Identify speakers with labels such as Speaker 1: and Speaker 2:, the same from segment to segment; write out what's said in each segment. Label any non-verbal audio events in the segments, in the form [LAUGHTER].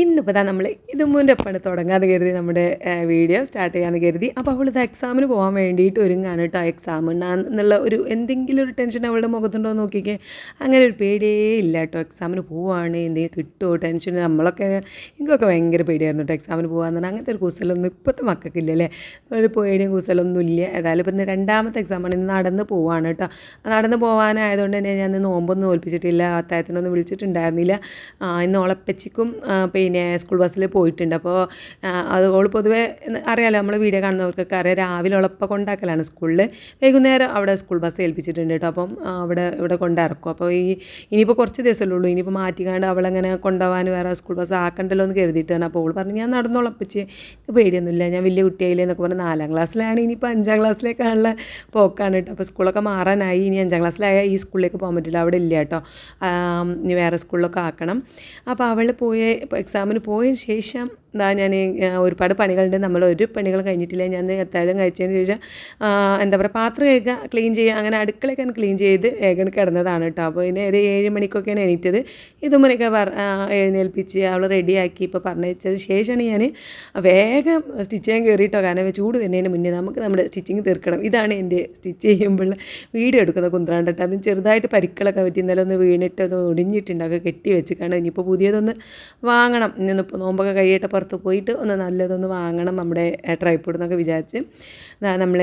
Speaker 1: ഇന്നിപ്പോൾ താ നമ്മൾ ഇത് മുന്റെ ഒപ്പമാണ് തുടങ്ങാമെന്ന് കരുതി നമ്മുടെ വീഡിയോ സ്റ്റാർട്ട് ചെയ്യാമെന്ന് കരുതി. അപ്പോൾ അവൾ ഇത് എക്സാമിന് പോകാൻ വേണ്ടിയിട്ട് ഒരുങ്ങാണ് കേട്ടോ എക്സാം എന്നുള്ള ഒരു എന്തെങ്കിലും ഒരു ടെൻഷൻ അവളുടെ മുഖത്തുണ്ടോ എന്ന് നോക്കിക്കേ. അങ്ങനെ ഒരു പേടിയേ ഇല്ല കേട്ടോ എക്സാമിന് പോവുകയാണ് എന്തെങ്കിലും കിട്ടുമോ ടെൻഷൻ നമ്മളൊക്കെ എനിക്കൊക്കെ ഭയങ്കര പേടിയായിരുന്നു കേട്ടോ എക്സാമിന് പോകാന്ന് പറഞ്ഞാൽ അങ്ങനത്തെ ഒരു കൂസലൊന്നും ഇപ്പോഴത്തെ മക്കൾക്കില്ല അല്ലേ ഒരു പേടിയും കൂസലൊന്നും ഇല്ല. ഏതായാലും ഇപ്പം രണ്ടാമത്തെ എക്സാമാണ് ഇന്ന് നടന്ന് പോവാണ് കേട്ടോ നടന്ന് പോകാനായതുകൊണ്ട് തന്നെ ഞാൻ നോമ്പൊന്നും തോൽപ്പിച്ചിട്ടില്ല അത്തായത്തിനൊന്നും വിളിച്ചിട്ടുണ്ടായിരുന്നില്ല. ഇന്ന് ഓളപ്പച്ചിക്കും ആ, പിന്നെ സ്കൂൾ ബസ്സിൽ പോയിട്ടുണ്ട്. അപ്പോൾ അത് ഓൾ പൊതുവേ അറിയാലോ നമ്മൾ വീഡിയോ കാണുന്നവർക്കൊക്കെ അറിയാം രാവിലെ ഉള്ളപ്പം കൊണ്ടാക്കലാണ് സ്കൂളിൽ വൈകുന്നേരം അവിടെ സ്കൂൾ ബസ് ഏൽപ്പിച്ചിട്ടുണ്ട് കേട്ടോ. അപ്പം അവിടെ ഇവിടെ കൊണ്ടിറക്കും. അപ്പോൾ ഈ ഇനിയിപ്പോൾ കുറച്ച് ദിവസമല്ലേ ഉള്ളൂ. ഇനിയിപ്പോൾ മാറ്റിക്കാണ്ട് അവളങ്ങനെ കൊണ്ടുപോകാൻ വേറെ സ്കൂൾ ബസ് ആക്കണ്ടല്ലോ എന്ന് കരുതിയിട്ടാണ്. അപ്പോൾ അവൾ പറഞ്ഞു ഞാൻ നടന്നോളപ്പച്ചി എനിക്ക് പേടിയൊന്നുമില്ല. ഞാൻ വലിയ കുട്ടിയായില്ലേ എന്നൊക്കെ പറഞ്ഞ് നാലാം ക്ലാസ്സിലാണ്. ഇനിയിപ്പോൾ അഞ്ചാം ക്ലാസ്സിലേക്കാണുള്ള പോക്കാണ് കേട്ടോ. അപ്പോൾ സ്കൂളൊക്കെ മാറാനായി. ഇനി അഞ്ചാം ക്ലാസ്സിലായ ഈ സ്കൂളിലേക്ക് പോകാൻ പറ്റില്ല. അവിടെ ഇല്ല കേട്ടോ. ഇനി വേറെ സ്കൂളിലൊക്കെ ആക്കണം. അപ്പോൾ അവൾ പോയ എക്സാമിന് പോയതിന് ശേഷം എന്താ ഞാൻ ഒരുപാട് പണികളുണ്ട്. നമ്മൾ ഒരു പണികൾ കഴിഞ്ഞിട്ടില്ല. ഞാൻ അത്താഴം കഴിച്ചതിന് ശേഷം എന്താ പറയുക പാത്രം കേൾക്കുക ക്ലീൻ ചെയ്യുക അങ്ങനെ അടുക്കളയൊക്കെ ക്ലീൻ ചെയ്ത് വേഗം കിടന്നതാണ് കേട്ടോ. അപ്പോൾ ഇതിന് ഒരു ഏഴ് മണിക്കൊക്കെയാണ് എണീറ്റത്. ഇതുമുറയൊക്കെ പറ എഴുന്നേൽപ്പിച്ച് അവൾ റെഡിയാക്കി ഇപ്പോൾ പറഞ്ഞയച്ചത് ശേഷമാണ് ഞാൻ വേഗം സ്റ്റിച്ച് ചെയ്യാൻ കയറിയിട്ടോ കാരണം ചൂട് വരുന്നതിന് മുന്നേ നമുക്ക് നമ്മുടെ സ്റ്റിച്ചിങ് തീർക്കണം. ഇതാണ് എന്റെ സ്റ്റിച്ച് ചെയ്യുമ്പോൾ വീഡിയോ എടുക്കുന്ന കുന്ത്രാണ്ടട്ട് അതും ചെറുതായിട്ട് പരിക്കളൊക്കെ പറ്റി ഇന്നലെ ഒന്ന് വീണിട്ട് ഒന്ന് ഒടിഞ്ഞിട്ടുണ്ട്. അതൊക്കെ കെട്ടി വെച്ചിക്കാണ് ഇനിയിപ്പോൾ പുതിയതൊന്ന് വാങ്ങണം. ഇന്നിപ്പോൾ നോമ്പൊക്കെ കഴിയട്ടെ പുറത്ത് പോയിട്ട് ഒന്ന് നല്ലതൊന്ന് വാങ്ങണം നമ്മുടെ ട്രൈപ്പോഡ് എന്നൊക്കെ വിചാരിച്ച്. നമ്മൾ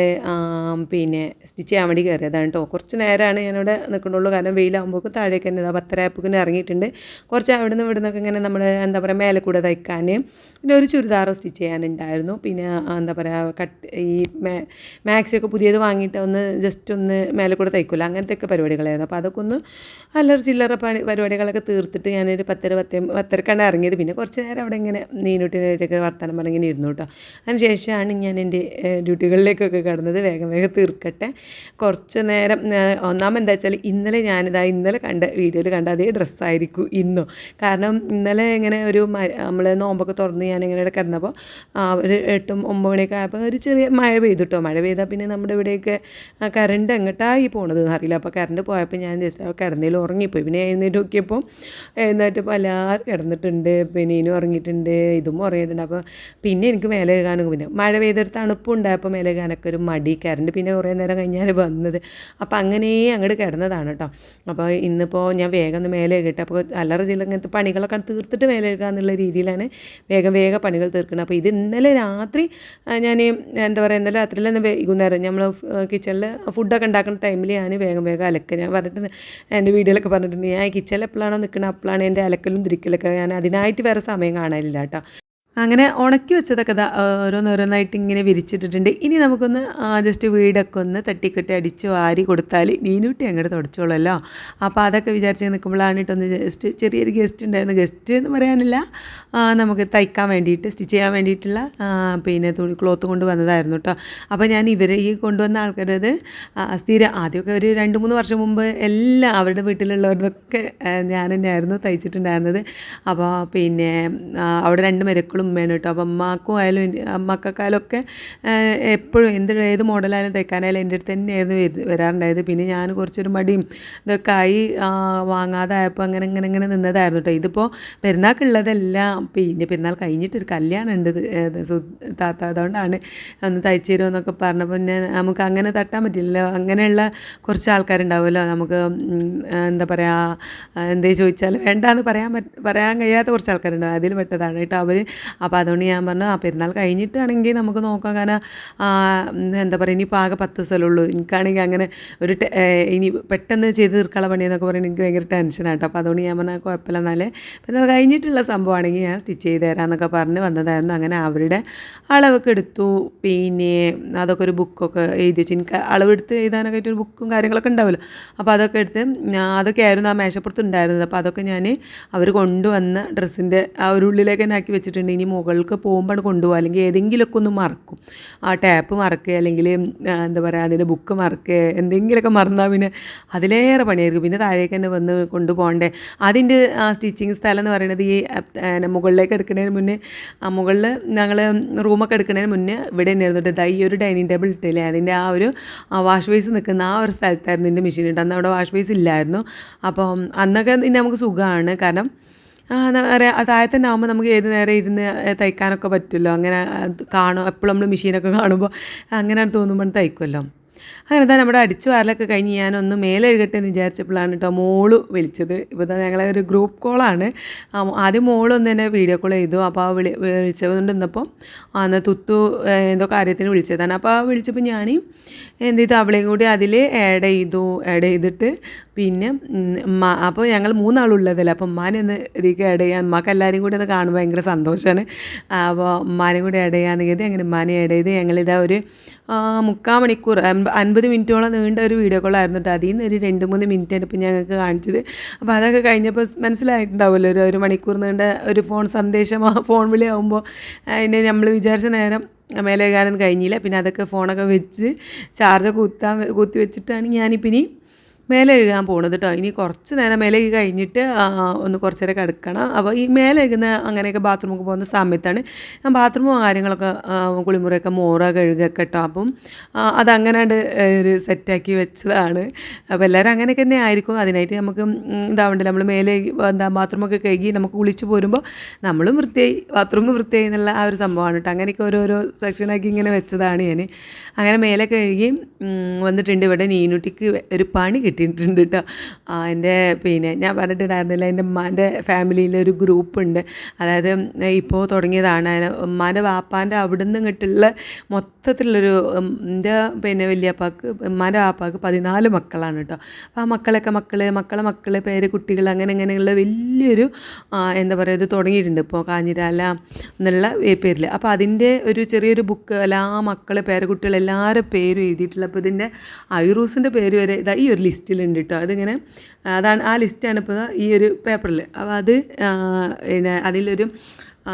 Speaker 1: പിന്നെ സ്റ്റിച്ച് ചെയ്യാൻ വേണ്ടി കയറിയതാണ് കേട്ടോ. കുറച്ച് നേരമാണ് ഞാനിവിടെ നിൽക്കണുള്ളൂ. കാരണം വെയിലാകുമ്പോഴേക്കും താഴേക്ക് തന്നെ ഇതാ പത്തരയായപ്പോൾ ഇറങ്ങിയിട്ടുണ്ട്. കുറച്ച് അവിടെ നിന്ന് ഇവിടെ നിന്നൊക്കെ ഇങ്ങനെ നമ്മൾ എന്താ പറയുക മേലെ കൂടെ തയ്ക്കാൻ പിന്നെ ഒരു ചുരിദാറോ സ്റ്റിച്ച് ചെയ്യാനുണ്ടായിരുന്നു. പിന്നെ എന്താ പറയുക കട്ട് ഈ മാക്സിയൊക്കെ പുതിയത് വാങ്ങിയിട്ട് ഒന്ന് ജസ്റ്റ് ഒന്ന് മേലെ കൂടെ തയ്ക്കില്ല അങ്ങനത്തെയൊക്കെ പരിപാടികളായിരുന്നു. അപ്പോൾ അതൊക്കെ ഒന്ന് അല്ലറ ചില്ലറ പണി പരിപാടികളൊക്കെ തീർത്തിട്ട് ഞാനൊരു പത്തര പത്തേ പത്തരക്കാണ് ഇറങ്ങിയത്. പിന്നെ കുറച്ച് നേരം അവിടെ ഇങ്ങനെ നീനൂട്ടിനായിട്ടൊക്കെ വർത്തമാനം പറഞ്ഞിങ്ങനെ ഇരുന്നു കേട്ടോ. അതിന് ശേഷമാണ് ഞാൻ എന്റെ ഏഹ്, ഡ്യൂട്ടികളിലേക്കൊക്കെ കിടന്നത് വേഗം വേഗം തീർക്കട്ടെ. കുറച്ച് നേരം ഒന്നാമത് എന്താ വെച്ചാൽ ഇന്നലെ ഞാനിതാ ഇന്നലെ കണ്ട വീഡിയോയിൽ കണ്ട അതേ ഡ്രസ്സായിരിക്കും ഇന്നും. കാരണം ഇന്നലെ ഇങ്ങനെ ഒരു നമ്മൾ നോമ്പൊക്കെ തുറന്ന് ഞാനിങ്ങനെ കിടന്നപ്പോൾ ഒരു എട്ടും ഒമ്പത് മണിയൊക്കെ ആയപ്പോൾ ഒരു ചെറിയ മഴ പെയ്തു കേട്ടോ മഴ പെയ്താൽ പിന്നെ നമ്മുടെ ഇവിടെയൊക്കെ കറണ്ട് എങ്ങോട്ടായി പോണതെന്ന് അറിയില്ല. അപ്പോൾ കറണ്ട് പോയപ്പോൾ ഞാൻ ജസ്റ്റ് കിടന്നതിൽ ഉറങ്ങിപ്പോയി. പിന്നെ എഴുന്നേറ്റ് നോക്കിയപ്പോൾ എഴുന്നേറ്റപ്പോൾ എല്ലാവരും കിടന്നിട്ടുണ്ട്. പിന്നെ ഇനും ഉറങ്ങിയിട്ടുണ്ട്. ഇതും ഉറങ്ങിയിട്ടുണ്ട്. അപ്പോൾ പിന്നെ എനിക്ക് മേലെ കഴുകാനൊക്കെ പിന്നെ മഴ പെയ്തെടുത്ത് തണുപ്പുണ്ടായപ്പോൾ മേലെ കഴുകാനൊക്കെ ഒരു മടി കറണ്ട് പിന്നെ കുറേ നേരം കഴിഞ്ഞാൽ വന്നത്. അപ്പോൾ അങ്ങനെ അങ്ങോട്ട് കിടന്നതാണ് കേട്ടോ അപ്പോൾ ഇന്നിപ്പോൾ ഞാൻ വേഗം ഒന്ന് മേലെ കഴുകട്ടെ അപ്പോൾ അല്ലറ ചില ഇങ്ങനത്തെ പണികളൊക്കെ തീർത്തിട്ട് മേലെ കഴുകുക എന്നുള്ള രീതിയിലാണ് വേഗം വേഗം പണികൾ തീർക്കുന്നത് അപ്പോൾ ഇത് ഇന്നലെ രാത്രി ഞാൻ എന്താ പറയുക ഇന്നലെ രാത്രിയിൽ തന്നെ വൈകുന്നേരം നമ്മൾ കിച്ചണിൽ ഫുഡൊക്കെ ഉണ്ടാക്കുന്ന ടൈമിൽ ഞാൻ വേഗം വേഗം അലക്കുക ഞാൻ പറഞ്ഞിട്ടുണ്ട് എന്റെ വീഡിയോയിലൊക്കെ പറഞ്ഞിട്ടുണ്ട് ഞാൻ കിച്ചണിൽ എപ്പോഴാണോ നിൽക്കുന്നത് അപ്പോഴാണ് എന്റെ അലക്കലും തിരിക്കലൊക്കെ ഞാൻ അതിനായിട്ട് വേറെ സമയം കാണാനില്ല കേട്ടോ അങ്ങനെ ഉണക്കി വെച്ചതൊക്കെ ഓരോന്നോരോന്നായിട്ട് ഇങ്ങനെ വിരിച്ചിട്ടിട്ടുണ്ട്. ഇനി നമുക്കൊന്ന് ജസ്റ്റ് വീടൊക്കെ ഒന്ന് തട്ടിക്കെട്ടി അടിച്ച് വാരി കൊടുത്താൽ നീനൂട്ടി അങ്ങോട്ട് തുടച്ചോളല്ലോ അപ്പോൾ അതൊക്കെ വിചാരിച്ച് നിൽക്കുമ്പോഴാണ് ഇട്ടൊന്ന് ജസ്റ്റ് ചെറിയൊരു ഗസ്റ്റ് ഉണ്ടായിരുന്നു. ഗസ്റ്റ് എന്ന് പറയാനില്ല. നമുക്ക് തയ്ക്കാൻ വേണ്ടിയിട്ട് സ്റ്റിച്ച് ചെയ്യാൻ വേണ്ടിയിട്ടുള്ള പിന്നെ തുണി ക്ലോത്ത് കൊണ്ട് വന്നതായിരുന്നു കേട്ടോ. അപ്പോൾ ഞാൻ ഇവരെ ഈ കൊണ്ടുവന്ന ആൾക്കാരത് സ്ഥിരം ആദ്യമൊക്കെ ഒരു രണ്ട് മൂന്ന് വർഷം മുമ്പ് എല്ലാം അവരുടെ വീട്ടിലുള്ളവരതൊക്കെ ഞാൻ തന്നെയായിരുന്നു തയ്ച്ചിട്ടുണ്ടായിരുന്നത്. അപ്പോൾ പിന്നെ അവിടെ രണ്ട് മരുക്കളും വേണം കേട്ടോ അപ്പോൾ അമ്മക്കും ആയാലും മക്കൾക്കായാലും ഒക്കെ എപ്പോഴും എന്ത് ഏത് മോഡലായാലും തയ്ക്കാനായാലും എന്റെ അടുത്ത് തന്നെയായിരുന്നു വര- വരാറുണ്ടായത്. പിന്നെ ഞാൻ കുറച്ചൊരു മടിയും ഇതൊക്കെ ആയി ആ, വാങ്ങാതെ ആയപ്പോൾ അങ്ങനെ ഇങ്ങനെ ഇങ്ങനെ നിന്നതായിരുന്നു കേട്ടോ ഇതിപ്പോൾ പെരുന്നാൾക്കുള്ളതെല്ലാം പിന്നെ പെരുന്നാൾ കഴിഞ്ഞിട്ടൊരു കല്യാണം ഉണ്ട് താത്ത അതുകൊണ്ടാണ് ഒന്ന് തയ്ച്ചു തരുമെന്നൊക്കെ പറഞ്ഞപ്പോൾ പിന്നെ നമുക്ക് അങ്ങനെ തട്ടാൻ പറ്റില്ല അങ്ങനെയുള്ള കുറച്ച് ആൾക്കാരുണ്ടാവുമല്ലോ. നമുക്ക് എന്താ പറയുക എന്തേ ചോദിച്ചാൽ വേണ്ടാന്ന് പറയാൻ പറ്റ പറയാൻ കഴിയാത്ത കുറച്ച് ആൾക്കാരുണ്ടാവും. അതിൽ പെട്ടതാണ് കേട്ടോ അവർ അപ്പോൾ അതുകൊണ്ട് ഞാൻ പറഞ്ഞു ആ പെരുന്നാൾ കഴിഞ്ഞിട്ടാണെങ്കിൽ നമുക്ക് നോക്കാം. കാരണം എന്താ പറയുക ഇനിയിപ്പോൾ ആകെ പത്ത് ദിവസമല്ലേ ഉള്ളൂ. എനിക്കാണെങ്കിൽ അങ്ങനെ ഒരു ഇനി പെട്ടെന്ന് ചെയ്ത് തീർക്കാനുള്ള പണിയെന്നൊക്കെ പറയുന്നത് എനിക്ക് ഭയങ്കര ടെൻഷനാണ് കേട്ടോ. അപ്പോൾ അതുകൊണ്ട് ഞാൻ പറഞ്ഞാൽ കുഴപ്പമില്ല. എന്നാലേ പെരുന്നാൾ കഴിഞ്ഞിട്ടുള്ള സംഭവമാണെങ്കിൽ ഞാൻ സ്റ്റിച്ച് ചെയ്ത് തരാമെന്നൊക്കെ പറഞ്ഞ് വന്നതായിരുന്നു. അങ്ങനെ അവരുടെ അളവൊക്കെ എടുത്തു. പിന്നെ അതൊക്കെ ഒരു ബുക്കൊക്കെ എഴുതി വെച്ചു. എനിക്ക് അളവെടുത്ത് എഴുതാനൊക്കെ ഒരു ബുക്കും കാര്യങ്ങളൊക്കെ ഉണ്ടാവുമല്ലോ. അപ്പോൾ അതൊക്കെ എടുത്ത് അതൊക്കെ ആയിരുന്നു ആ മേശപ്പുറത്ത് ഉണ്ടായിരുന്നത്. അപ്പോൾ അതൊക്കെ ഞാൻ അവർ കൊണ്ടുവന്ന ഡ്രസ്സിന്റെ ആ ഒരു ഉള്ളിലേക്ക് തന്നെ ആക്കി വെച്ചിട്ടുണ്ട്. ഇനി മുകളിലേക്ക് പോകുമ്പോൾ കൊണ്ടുപോകുക അല്ലെങ്കിൽ ഏതെങ്കിലുമൊക്കെ ഒന്ന് മറക്കും. ആ ടാപ്പ് മറക്കുക അല്ലെങ്കിൽ എന്താ പറയുക അതിന്റെ ബുക്ക് മറക്കുക എന്തെങ്കിലുമൊക്കെ മറന്നാൽ പിന്നെ അതിലേറെ പണിയായിരിക്കും. പിന്നെ താഴേക്ക് തന്നെ വന്ന് കൊണ്ടുപോകണ്ടേ. അതിന്റെ ആ സ്റ്റിച്ചിങ് സ്ഥലം എന്ന് പറയുന്നത് ഈ മുകളിലേക്ക് എടുക്കുന്നതിന് മുന്നേ ആ മുകളിൽ ഞങ്ങൾ റൂമൊക്കെ എടുക്കുന്നതിന് മുന്നേ ഇവിടെ തന്നെയായിരുന്നു കേട്ടോ. ഈ ഒരു ഡൈനിങ് ടേബിൾ ഇട്ടില്ലേ? അതിന്റെ ആ ഒരു വാഷ് ബേസ് നിൽക്കുന്ന ആ ഒരു സ്ഥലത്തായിരുന്നു എന്റെ മെഷീൻ ഇട്ട് അന്ന് അവിടെ വാഷ് ബേസ് ഇല്ലായിരുന്നു. അപ്പം അന്നൊക്കെ പിന്നെ നമുക്ക് സുഖമാണ്. കാരണം എന്താ പറയുക താഴെ തന്നെ ആകുമ്പോൾ നമുക്ക് ഏത് നേരം ഇരുന്ന് തയ്ക്കാനൊക്കെ പറ്റുമല്ലോ? അങ്ങനെ കാണും എപ്പോഴും നമ്മൾ മെഷീനൊക്കെ കാണുമ്പോൾ അങ്ങനെ തോന്നുമ്പോൾ തയ്ക്കുമല്ലോ അങ്ങനെ തന്നെ നമ്മുടെ അടിച്ചു വാരലൊക്കെ കഴിഞ്ഞ് ഞാനൊന്ന് മേലെ എഴുകട്ടെ എന്ന് വിചാരിച്ചപ്പോഴാണ് കേട്ടോ മോൾ വിളിച്ചത്. ഇപ്പോൾ തന്നെ ഞങ്ങളെ ഒരു ഗ്രൂപ്പ് കോളാണ്. ആദ്യം മോളൊന്ന് തന്നെ വീഡിയോ കോൾ ചെയ്തു. അപ്പോൾ ആ വിളി വിളിച്ചതുകൊണ്ട് നിന്നപ്പോൾ അന്ന് തുത്തു എന്തോ കാര്യത്തിന് വിളിച്ചതാണ്. അപ്പോൾ ആ വിളിച്ചപ്പോൾ ഞാൻ എന്ത് ചെയ്തു? അവളെയും കൂടി അതിൽ ആഡ് ചെയ്തു. ആഡ് ചെയ്തിട്ട് പിന്നെ അപ്പോൾ ഞങ്ങൾ മൂന്നാളുള്ളതല്ലേ. അപ്പോൾ ഉമ്മാനെ ഒന്ന് ഇതിലേക്ക് ആഡ് ചെയ്യാൻ ഉമ്മാക്ക് എല്ലാവരും കൂടി ഒന്ന് കാണുമ്പോൾ ഭയങ്കര സന്തോഷമാണ് അപ്പോൾ ഉമ്മാനെയും കൂടി ആഡ് ചെയ്യാമെന്ന് കരുതി അങ്ങനെ ഉമ്മാനെ ആഡ് ചെയ്ത് ഞങ്ങളിതാ ഒരു മുക്കാൽ മണിക്കൂർ അൻപ അൻപത് മിനിറ്റോളം നീണ്ട ഒരു വീഡിയോ കോളായിരുന്നു കേട്ടോ അതിൽ നിന്ന് ഒരു രണ്ട് മൂന്ന് മിനിറ്റാണ് ഇപ്പോൾ ഞങ്ങൾക്ക് കാണിച്ചത്. അപ്പോൾ അതൊക്കെ കഴിഞ്ഞപ്പോൾ മനസ്സിലായിട്ടുണ്ടാവുമല്ലോ ഒരു ഒരു മണിക്കൂർ നീണ്ട ഒരു ഫോൺ സന്ദേശം ഫോൺ വിളി ആകുമ്പോൾ അതിനെ നമ്മൾ വിചാരിച്ച നേരം മേലെ എഴുകാനൊന്നും കഴിഞ്ഞില്ല. പിന്നെ അതൊക്കെ ഫോണൊക്കെ വെച്ച് ചാർജ് കുത്താൻ കുത്തി വെച്ചിട്ടാണ് ഞാനിപ്പോൾ ഇനി മേലെ എഴുകാൻ പോണത് കേട്ടോ ഇനി കുറച്ച് നേരം മേലെ എഴുതി കഴിഞ്ഞിട്ട് ഒന്ന് കുറച്ച് നേരം കിടക്കണം. അപ്പോൾ ഈ മേലെ എഴുകുന്ന അങ്ങനെയൊക്കെ ബാത്റൂമൊക്കെ പോകുന്ന സമയത്താണ് ഞാൻ ബാത്റൂമും കാര്യങ്ങളൊക്കെ കുളിമുറിയൊക്കെ മോറ കഴുകുക കേട്ടോ അപ്പം ആ, അതങ്ങനെയാണ്ട് ഒരു സെറ്റാക്കി വെച്ചതാണ്. അപ്പോൾ എല്ലാവരും അങ്ങനെയൊക്കെ തന്നെ ആയിരിക്കും. അതിനായിട്ട് നമുക്ക് ഇതാവണ്ടല്ലോ. നമ്മൾ മേലെ എന്താ ബാത്റൂമൊക്കെ കഴുകി നമുക്ക് കുളിച്ച് പോരുമ്പോൾ നമ്മളും വൃത്തിയായി ബാത്റൂം വൃത്തിയായി എന്നുള്ള ആ ഒരു സംഭവമാണ് കേട്ടോ അങ്ങനെയൊക്കെ ഓരോരോ സെക്ഷനാക്കി ഇങ്ങനെ വെച്ചതാണ് ഞാൻ അങ്ങനെ മേലെ കഴുകി വന്നിട്ടുണ്ട് ഇവിടെ. നീനുട്ടിക്ക് ഒരു പണി കിട്ടിയിട്ടുണ്ട് കേട്ടോ എന്റെ പിന്നെ ഞാൻ പറഞ്ഞിട്ടുണ്ടായിരുന്നില്ല എന്റെ ഉമ്മാന്റെ ഫാമിലിയിൽ ഒരു ഗ്രൂപ്പ് ഉണ്ട് അതായത് ഇപ്പോൾ തുടങ്ങിയതാണ്. ഉമ്മാന്റെ വാപ്പാന്റെ അവിടെ നിന്ന് ഇങ്ങോട്ടുള്ള മൊത്തത്തിലുള്ളൊരു എന്റെ പിന്നെ വലിയപ്പാക്ക് ഉമ്മാന്റെ വാപ്പാക്ക് പതിനാല് മക്കളാണ് കേട്ടോ അപ്പോൾ ആ മക്കളൊക്കെ മക്കൾ മക്കളെ മക്കൾ പേര് കുട്ടികൾ അങ്ങനെ അങ്ങനെയുള്ള വലിയൊരു എന്താ പറയുക ഇത് തുടങ്ങിയിട്ടുണ്ട് ഇപ്പോൾ കാഞ്ഞിരാല എന്നുള്ള പേരിൽ. അപ്പോൾ അതിന്റെ ഒരു ചെറിയൊരു ബുക്ക് എല്ലാ മക്കൾ പേരക്കുട്ടികൾ എല്ലാവരുടെ പേരും എഴുതിയിട്ടുള്ള അപ്പോൾ ഇതിന്റെ ഐറൂസിന്റെ പേര് വരെ ഇതാ ഈ ഒരു ലിസ്റ്റിലുണ്ട് കേട്ടോ അതിങ്ങനെ അതാണ് ആ ലിസ്റ്റാണ് ഇപ്പോൾ ഈ ഒരു പേപ്പറിൽ. അപ്പോൾ അത് പിന്നെ അതിലൊരു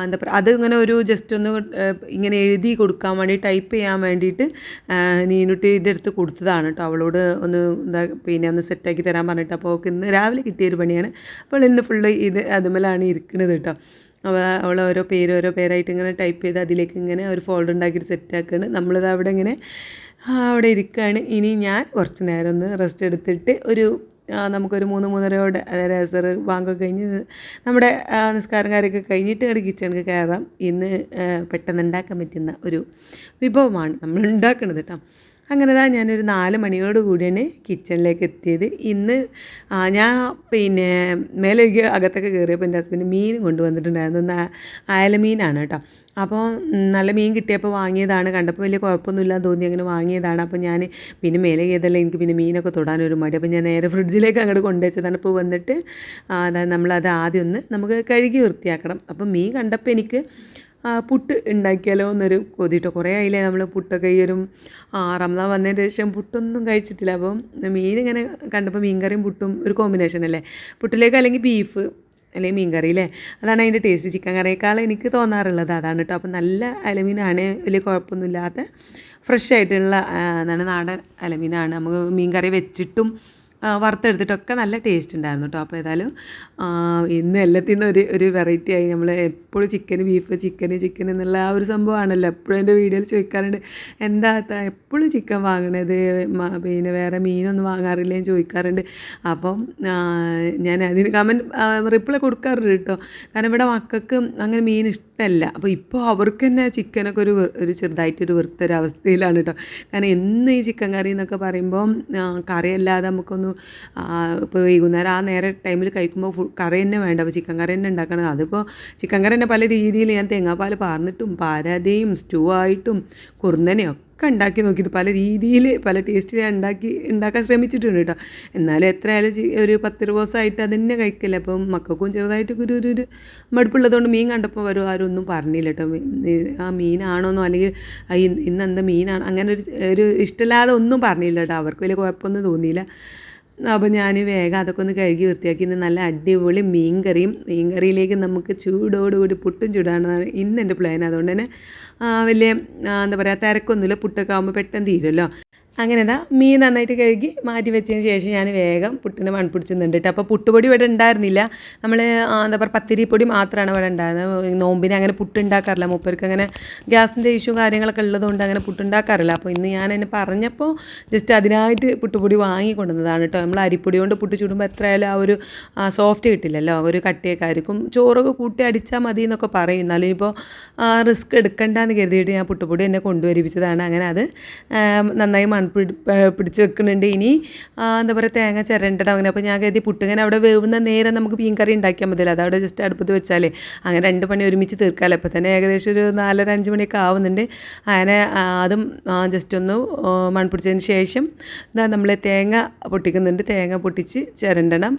Speaker 1: എന്താ പറയുക അത് ഇങ്ങനെ ഒരു ജസ്റ്റ് ഒന്ന് ഇങ്ങനെ എഴുതി കൊടുക്കാൻ വേണ്ടി ടൈപ്പ് ചെയ്യാൻ വേണ്ടിയിട്ട് നീനുട്ടിയുടെ അടുത്ത് കൊടുത്തതാണ് കേട്ടോ അവളോട് ഒന്ന് എന്താ പിന്നെ ഒന്ന് സെറ്റാക്കി തരാൻ പറഞ്ഞിട്ട്. അപ്പോൾ അവൾക്ക് ഇന്ന് രാവിലെ കിട്ടിയൊരു പണിയാണ്. അപ്പോൾ ഇന്ന് ഫുള്ള് ഇത് അതുമലാണ് ഇരിക്കുന്നത് കേട്ടോ അപ്പോൾ അവൾ ഓരോ പേര് ഓരോ പേരായിട്ട് ഇങ്ങനെ ടൈപ്പ് ചെയ്ത് അതിലേക്ക് ഇങ്ങനെ ഒരു ഫോൾഡർ ഉണ്ടാക്കിയിട്ട് സെറ്റാക്കുകയാണ് നമ്മളിത് അവിടെ ഇങ്ങനെ അവിടെ ഇരിക്കുകയാണ് ഇനി ഞാൻ കുറച്ച് നേരം ഒന്ന് റെസ്റ്റ് എടുത്തിട്ട് ഒരു നമുക്കൊരു മൂന്ന് മൂന്നരയോടെ അതായത് അസർ ബാങ്കൊക്കെ കഴിഞ്ഞ് നമ്മുടെ നിസ്കാരം കാര്യമൊക്കെ കഴിഞ്ഞിട്ട് അങ്ങോട്ട് കിച്ചണിൽ കയറാം. ഇന്ന് പെട്ടെന്ന് ഉണ്ടാക്കാൻ പറ്റുന്ന ഒരു വിഭവമാണ് നമ്മൾ ഉണ്ടാക്കുന്നത് കേട്ടോ അങ്ങനെ തന്നെ ഞാനൊരു നാല് മണിയോട് കൂടിയാണ് കിച്ചണിലേക്ക് എത്തിയത്. ഇന്ന് ഞാൻ പിന്നെ മേലേക്ക് അകത്തൊക്കെ കയറിയപ്പോൾ എന്റെ ഹസ്ബൻഡ് മീൻ കൊണ്ടുവന്നിട്ടുണ്ടായിരുന്നു. അയല മീനാണ് കേട്ടോ. അപ്പോൾ നല്ല മീൻ കിട്ടിയപ്പോൾ വാങ്ങിയതാണ്. കണ്ടപ്പോൾ വലിയ കുഴപ്പമൊന്നുമില്ല തോന്നി അങ്ങനെ വാങ്ങിയതാണ്. അപ്പോൾ ഞാൻ പിന്നെ മേലെ ചെയ്തല്ല എനിക്ക് പിന്നെ മീനൊക്കെ തൊടാനൊരു മടി. അപ്പോൾ ഞാൻ നേരെ ഫ്രിഡ്ജിലേക്ക് അങ്ങോട്ട് കൊണ്ടുവച്ചതാണ്. ഇപ്പോൾ വന്നിട്ട് അതായത് അതാ നമ്മളത് ആദ്യം ഒന്ന് നമുക്ക് കഴുകി വൃത്തിയാക്കണം. അപ്പോൾ മീൻ കണ്ടപ്പോൾ എനിക്ക് പുട്ട് ഉണ്ടാക്കിയാലോ എന്നൊരു കൊതിട്ടോ. കുറേ ആയില്ലേ നമ്മൾ പുട്ടൊക്കെ ഈ ഒരു റമദാൻ വന്നതിന് ശേഷം പുട്ടൊന്നും കഴിച്ചിട്ടില്ല. അപ്പം മീൻ ഇങ്ങനെ കണ്ടപ്പോൾ മീൻകറിയും പുട്ടും ഒരു കോമ്പിനേഷൻ അല്ലേ? പുട്ടിലേക്ക് അല്ലെങ്കിൽ ബീഫ് അല്ലെങ്കിൽ മീൻകറി അല്ലേ? അതാണ് അതിന്റെ ടേസ്റ്റ് ചിക്കൻ കറിയേക്കാൾ എനിക്ക് തോന്നാറുള്ളത് അതാണ് കേട്ടോ അപ്പം നല്ല അലമീനാണ്. വലിയ കുഴപ്പമൊന്നുമില്ലാത്ത ഫ്രഷ് ആയിട്ടുള്ള എന്താണ് നാടൻ അലമീനാണ്. നമുക്ക് മീൻകറി വെച്ചിട്ടും വറുത്തെടുത്തിട്ടൊക്കെ നല്ല ടേസ്റ്റ് ഉണ്ടായിരുന്നു കേട്ടോ അപ്പോൾ ഏതായാലും ഇന്ന് എല്ലാത്തിൽ നിന്നും ഒരു ഒരു വെറൈറ്റി ആയി. നമ്മൾ എപ്പോഴും ചിക്കൻ ബീഫ് ചിക്കൻ ചിക്കൻ എന്നുള്ള ആ ഒരു സംഭവമാണല്ലോ എപ്പോഴും എന്റെ വീഡിയോയിൽ ചോദിക്കാറുണ്ട് എന്താ എപ്പോഴും ചിക്കൻ വാങ്ങണത്? പിന്നെ വേറെ മീനൊന്നും വാങ്ങാറില്ല? എന്ന് ചോദിക്കാറുണ്ട്. അപ്പം ഞാൻ അതിന് കമന്റ് റിപ്ലൈ കൊടുക്കാറുണ്ട് കേട്ടോ കാരണം ഇവിടെ മക്കൾക്ക് അങ്ങനെ മീൻ ഇഷ്ടമല്ല അപ്പോൾ ഇപ്പോൾ അവർക്ക് തന്നെ ചിക്കനൊക്കെ ഒരു ഒരു ചെറുതായിട്ടൊരു വൃത്തൊരവസ്ഥയിലാണ് കേട്ടോ കാരണം എന്ന് ഈ ചിക്കൻ കറി എന്നൊക്കെ പറയുമ്പോൾ കറിയല്ലാതെ നമുക്കൊന്ന് ഇപ്പോൾ വൈകുന്നേരം ആ നേരെ ടൈമിൽ കഴിക്കുമ്പോൾ ഫുൾ കറി തന്നെ വേണ്ട. അപ്പോൾ ചിക്കൻ കറി തന്നെ ഉണ്ടാക്കണം. അതിപ്പോൾ ചിക്കൻ കറി തന്നെ പല രീതിയിൽ ഞാൻ തേങ്ങാപ്പാൽ പാർന്നിട്ടും പാരാതയും സ്റ്റൂ ആയിട്ടും കുറുന്നനെയും ഒക്കെ ഉണ്ടാക്കി നോക്കിയിട്ട് പല രീതിയിൽ പല ടേസ്റ്റിൽ ഉണ്ടാക്കി ഉണ്ടാക്കാൻ ശ്രമിച്ചിട്ടുണ്ട് കേട്ടോ എന്നാലും എത്രയായാലും ഒരു പത്ത് ദിവസമായിട്ട് അത് തന്നെ കഴിക്കില്ല അപ്പം മക്കൾക്കും ചെറുതായിട്ടൊക്കെ ഒരു ഒരു മടുപ്പുള്ളതുകൊണ്ട് മീൻ കണ്ടപ്പോൾ വരും ആരും ഒന്നും പറഞ്ഞില്ല കേട്ടോ ആ മീനാണോന്നോ അല്ലെങ്കിൽ ഇന്ന് എന്താ മീനാണ് അങ്ങനെ ഒരു ഒരു ഇഷ്ടമില്ലാതെ ഒന്നും പറഞ്ഞില്ല കേട്ടോ അവർക്ക് വലിയ കുഴപ്പമൊന്നും തോന്നിയില്ല. അപ്പോൾ ഞാൻ വേഗം അതൊക്കെ ഒന്ന് കഴുകി വൃത്തിയാക്കി. ഇന്ന് നല്ല അടിപൊളി മീൻ കറിയും മീൻ കറിയിലേക്ക് നമുക്ക് ചൂടോടുകൂടി പുട്ടും ചൂടാണെന്നാണ് ഇന്ന് എന്റെ പ്ലാൻ അതുകൊണ്ട് തന്നെ വലിയ എന്താ പറയുക തിരക്കൊന്നുമില്ല. പുട്ടൊക്കെ ആകുമ്പോൾ പെട്ടെന്ന് തീരുമല്ലോ. അങ്ങനെ ഇതാ മീൻ നന്നായിട്ട് കഴുകി മാറ്റി വെച്ചതിന് ശേഷം ഞാൻ വേഗം പുട്ടിനെ മൺപിടിച്ചുന്നുണ്ട് കേട്ടോ. അപ്പോൾ പുട്ടുപൊടി ഇവിടെ ഉണ്ടായിരുന്നില്ല. നമ്മൾ എന്താ പറയുക പത്തിരിപ്പൊടി മാത്രമാണ് ഇവിടെ ഉണ്ടായിരുന്നത്. നോമ്പിനെ അങ്ങനെ പുട്ടുണ്ടാക്കാറില്ല മൂപ്പർക്ക് അങ്ങനെ ഗ്യാസിന്റെ ഇഷ്യൂ കാര്യങ്ങളൊക്കെ ഉള്ളതുകൊണ്ട് അങ്ങനെ പുട്ടുണ്ടാക്കാറില്ല അപ്പോൾ ഇന്ന് ഞാൻ എന്നെ പറഞ്ഞപ്പോൾ ജസ്റ്റ് അതിനായിട്ട് പുട്ടുപൊടി വാങ്ങി കൊണ്ടുവന്നതാണ് കേട്ടോ. നമ്മൾ അരിപ്പൊടി കൊണ്ട് പുട്ട് ചുടുമ്പോൾ എത്രയായാലും ആ ഒരു സോഫ്റ്റ് കിട്ടില്ലല്ലോ. ഒരു കട്ടിയൊക്കെ ആയിരിക്കും. ചോറൊക്കെ കൂട്ടി അടിച്ചാൽ മതി എന്നൊക്കെ പറയും. എന്നാലും ഇപ്പോൾ റിസ്ക് എടുക്കണ്ടെന്ന് കരുതിയിട്ട് ഞാൻ പുട്ടുപൊടി എന്നെ കൊണ്ടുവരിപ്പിച്ചതാണ്. അങ്ങനെ അത് നന്നായി മൺപിടി പിടിച്ച് വെക്കുന്നുണ്ട്. ഇനി എന്താ പറയുക തേങ്ങ ചിരണ്ടണം അങ്ങനെ. അപ്പോൾ ഞാൻ കരുതി പുട്ടിങ്ങനെ അവിടെ വേവുന്ന നേരം നമുക്ക് മീൻ കറി ഉണ്ടാക്കിയാൽ മതിയല്ലോ. അതവിടെ ജസ്റ്റ് അടുപ്പത്ത് വെച്ചാൽ അങ്ങനെ രണ്ട് പണി ഒരുമിച്ച് തീർക്കാമല്ലോ അപ്പോൾ തന്നെ ഏകദേശം ഒരു നാലര അഞ്ച് മണിയൊക്കെ ആവുന്നുണ്ട്. അങ്ങനെ അതും ജസ്റ്റ് ഒന്ന് മൺപിടിച്ചതിന് ശേഷം എന്താ നമ്മൾ തേങ്ങ പൊട്ടിക്കുന്നുണ്ട്. തേങ്ങ പൊട്ടിച്ച് ചിരണ്ടണം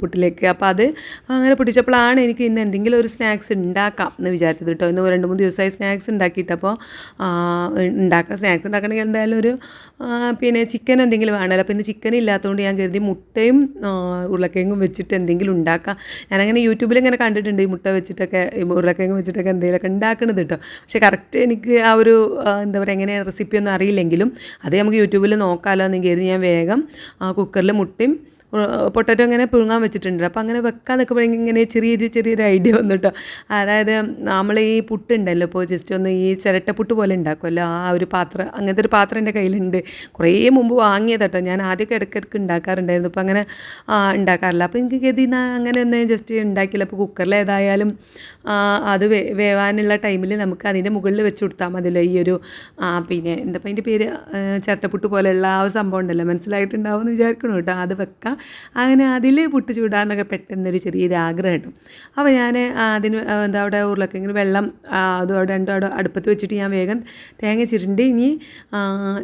Speaker 1: പുട്ടിലേക്ക്. അപ്പോൾ അത് അങ്ങനെ പൊട്ടിച്ചപ്പോഴാണ് എനിക്ക് ഇന്ന് എന്തെങ്കിലും ഒരു സ്നാക്സ് ഉണ്ടാക്കാം എന്ന് വിചാരിച്ചത് കേട്ടോ. ഇന്ന് രണ്ട് മൂന്ന് ദിവസമായി സ്നാക്സ് ഉണ്ടാക്കിയിട്ട്. അപ്പോൾ ഉണ്ടാക്കണം സ്നാക്സ് ഉണ്ടാക്കണമെങ്കിൽ എന്തായാലും ഒരു പിന്നെ ചിക്കൻ എന്തെങ്കിലും വേണമല്ലോ അപ്പോൾ ഇന്ന് ചിക്കൻ ഇല്ലാത്തതുകൊണ്ട് ഞാൻ കരുതി മുട്ടയും ആ, ഉരുളക്കിഴങ്ങും വെച്ചിട്ട് എന്തെങ്കിലും ഉണ്ടാക്കാം. ഞാനങ്ങനെ യൂട്യൂബിൽ ഇങ്ങനെ കണ്ടിട്ടുണ്ട് ഈ മുട്ട വെച്ചിട്ടൊക്കെ ഉരുളക്കിഴങ്ങ് വെച്ചിട്ടൊക്കെ എന്തെങ്കിലുമൊക്കെ ഉണ്ടാക്കണത് കേട്ടോ. പക്ഷേ കറക്റ്റ് എനിക്ക് ആ ഒരു ആ, എന്താ പറയുക എങ്ങനെയാണ് റെസിപ്പി ഒന്നും അറിയില്ലെങ്കിലും അത് നമുക്ക് യൂട്യൂബിൽ നോക്കാമല്ലോ എന്ന് കരുതി ഞാൻ വേഗം കുക്കറിൽ മുട്ടയും പൊട്ടറ്റോ ഇങ്ങനെ പുഴുങ്ങാൻ വെച്ചിട്ടുണ്ട്. അപ്പോൾ അങ്ങനെ വെക്കാൻ നിൽക്കുമ്പോഴെങ്കിൽ ഇങ്ങനെ ചെറിയൊരു ചെറിയൊരു ഐഡിയ വന്നിട്ടോ. അതായത് നമ്മൾ ഈ പുട്ടുണ്ടല്ലോ ഇപ്പോൾ ജസ്റ്റ് ഒന്ന് ഈ ചിരട്ടപ്പുട്ട് പോലെ ഉണ്ടാക്കുമല്ലോ ആ ഒരു പാത്രം അങ്ങനത്തെ ഒരു പാത്രം എന്റെ കയ്യിലുണ്ട്. കുറേ മുമ്പ് വാങ്ങിയത് കേട്ടോ ഞാൻ ആദ്യമൊക്കെ ഇടയ്ക്കിടയ്ക്ക് ഉണ്ടാക്കാറുണ്ടായിരുന്നു. ഇപ്പോൾ അങ്ങനെ ഉണ്ടാക്കാറില്ല. അപ്പോൾ എനിക്ക് കരുതി അങ്ങനെ ഒന്ന് ജസ്റ്റ് ഉണ്ടാക്കിയില്ല. അപ്പോൾ കുക്കറിൽ അത് വേ വേവാനുള്ള ടൈമിൽ നമുക്ക് അതിന്റെ മുകളിൽ വെച്ച് കൊടുത്താൽ മതിയല്ലോ ഈ ഒരു പിന്നെ എന്താ അതിന്റെ പേര് ചിരട്ടപ്പുട്ട് പോലെയുള്ള ആ ഒരു സംഭവം ഉണ്ടല്ലോ. മനസ്സിലായിട്ടുണ്ടാവും എന്ന് വിചാരിക്കണം കേട്ടോ. അത് വെക്കാം. അങ്ങനെ അതിൽ പുട്ട് ചൂടാന്നൊക്കെ പെട്ടെന്നൊരു ചെറിയൊരു ആഗ്രഹം കിട്ടും. അപ്പോൾ ഞാൻ അതിന് എന്താ അവിടെ ഉരുളക്കിഴങ്ങിന് വെള്ളം അതും അവിടെ രണ്ടും അവിടെ അടുപ്പത്ത് വെച്ചിട്ട് ഞാൻ വേഗം തേങ്ങ ചിരണ്ടി ഇനി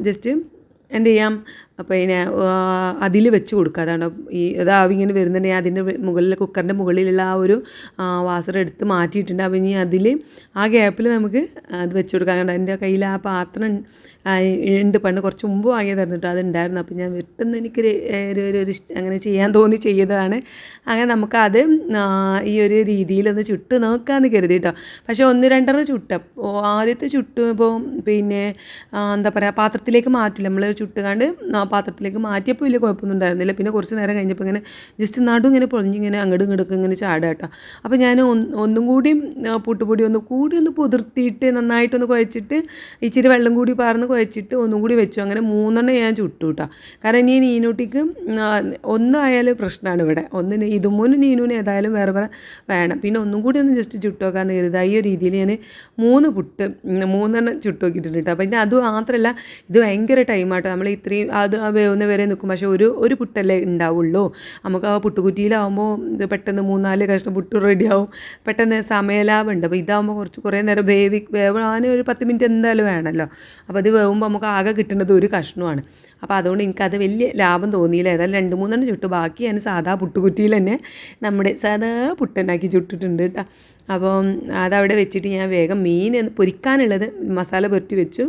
Speaker 1: ജസ്റ്റ് എന്ത് ചെയ്യാം ഇതിനെ അതിൽ വെച്ച് കൊടുക്കുക. അതാണ് ഈ അത് ആവി ഇങ്ങനെ വരുന്നുണ്ടെങ്കിൽ അതിന്റെ മുകളിൽ കുക്കറിന്റെ മുകളിലുള്ള ആ ഒരു വാസർ എടുത്ത് മാറ്റിയിട്ടുണ്ട്. അപ്പോൾ ഇനി അതിൽ ആ ഗ്യാപ്പിൽ നമുക്ക് അത് വെച്ച് കൊടുക്കാൻ കണ്ട എന്റെ കയ്യിൽ ആ പാത്രം ഉണ്ട്. പണ്ട് കുറച്ച് മുമ്പ് വാങ്ങിയതായിരുന്നു കേട്ടോ. അതുണ്ടായിരുന്നു. അപ്പോൾ ഞാൻ വെട്ടുന്ന എനിക്കൊരു ഒരു ഒരു അങ്ങനെ ചെയ്യാൻ തോന്നി ചെയ്തതാണ്. അങ്ങനെ നമുക്കത് ഈ ഒരു രീതിയിലൊന്ന് ചുട്ട് നോക്കാമെന്ന് കരുതി കേട്ടോ. പക്ഷേ ഒന്ന് രണ്ടെണ്ണം ചുട്ട. ആദ്യത്തെ ചുട്ട് ഇപ്പോൾ പിന്നെ എന്താ പറയുക പാത്രത്തിലേക്ക് മാറ്റില്ല. നമ്മൾ ചുട്ടുകാണ്ട് ആ പാത്രത്തിലേക്ക് മാറ്റിയപ്പോൾ വലിയ കുഴപ്പമൊന്നും ഉണ്ടായിരുന്നില്ല. പിന്നെ കുറച്ച് നേരം കഴിഞ്ഞപ്പോൾ ഇങ്ങനെ ജസ്റ്റ് നടു ഇങ്ങനെ പൊളിഞ്ഞിങ്ങനെ അങ്ങോട്ടും ഇങ്ങോട്ടും ഇങ്ങനെ ചാടുക കേട്ടോ. അപ്പോൾ ഞാൻ ഒന്നും കൂടി പുട്ടുപൊടി ഒന്ന് കൂടി ഒന്ന് പുതിർത്തിയിട്ട് നന്നായിട്ടൊന്ന് കുഴച്ചിട്ട് ഇച്ചിരി വെള്ളം കൂടി പാർന്ന് കുഴച്ചിട്ട് ഒന്നും കൂടി വെച്ചു. അങ്ങനെ മൂന്നെണ്ണം ഞാൻ ചുട്ടു കേട്ടോ കാരണം ഇനി നീനൂട്ടിക്ക് ഒന്നായാലും പ്രശ്നമാണ് ഇവിടെ. ഒന്നിന് ഇതുമൂന്ന് നീനൂന് ഏതായാലും വേറെ വേറെ വേണം. പിന്നെ ഒന്നും കൂടി ഒന്ന് ജസ്റ്റ് ചുട്ടു നോക്കാമെന്ന് കരുതുക ഈ ഒരു രീതിയിൽ ഞാൻ മൂന്ന് പുട്ട് മൂന്നെണ്ണം ചുട്ടു നോക്കിയിട്ടുണ്ട് കേട്ടോ പിന്നെ അത് മാത്രമല്ല ഇത് ഭയങ്കര ടൈമാട്ടോ നമ്മൾ ഇത്രയും അത് വേവുന്ന വരെ നിൽക്കും. പക്ഷേ ഒരു ഒരു പുട്ടല്ലേ ഉണ്ടാവുള്ളൂ നമുക്ക് ആ പുട്ടുകുറ്റിയിലാവുമ്പോൾ പെട്ടെന്ന് മൂന്നാൽ കഷ്ണം പുട്ട് റെഡിയാവും പെട്ടെന്ന് സമയലാഭം ഉണ്ട് അപ്പോൾ ഇതാകുമ്പോൾ കുറച്ച് കുറേ നേരം വേവി വേവാനും ഒരു പത്ത് മിനിറ്റ് എന്തായാലും വേണമല്ലോ അപ്പോൾ അത് വേവുമ്പോൾ നമുക്ക് ആകെ കിട്ടുന്നത് ഒരു കഷ്ണമാണ്. അപ്പോൾ അതുകൊണ്ട് എനിക്കത് വലിയ ലാഭം തോന്നിയില്ല. ഏതായാലും രണ്ട് മൂന്നെണ്ണം ചുട്ടു. ബാക്കി ഞാൻ സാധാ പുട്ടുകുറ്റിയിൽ തന്നെ നമ്മുടെ സാധാ പുട്ടുണ്ടാക്കി ചുട്ടിട്ടുണ്ട് കേട്ടോ അപ്പം അതവിടെ വെച്ചിട്ട് ഞാൻ വേഗം മീൻ പൊരിക്കാനുള്ളത് മസാല പുരട്ടി വെച്ചു.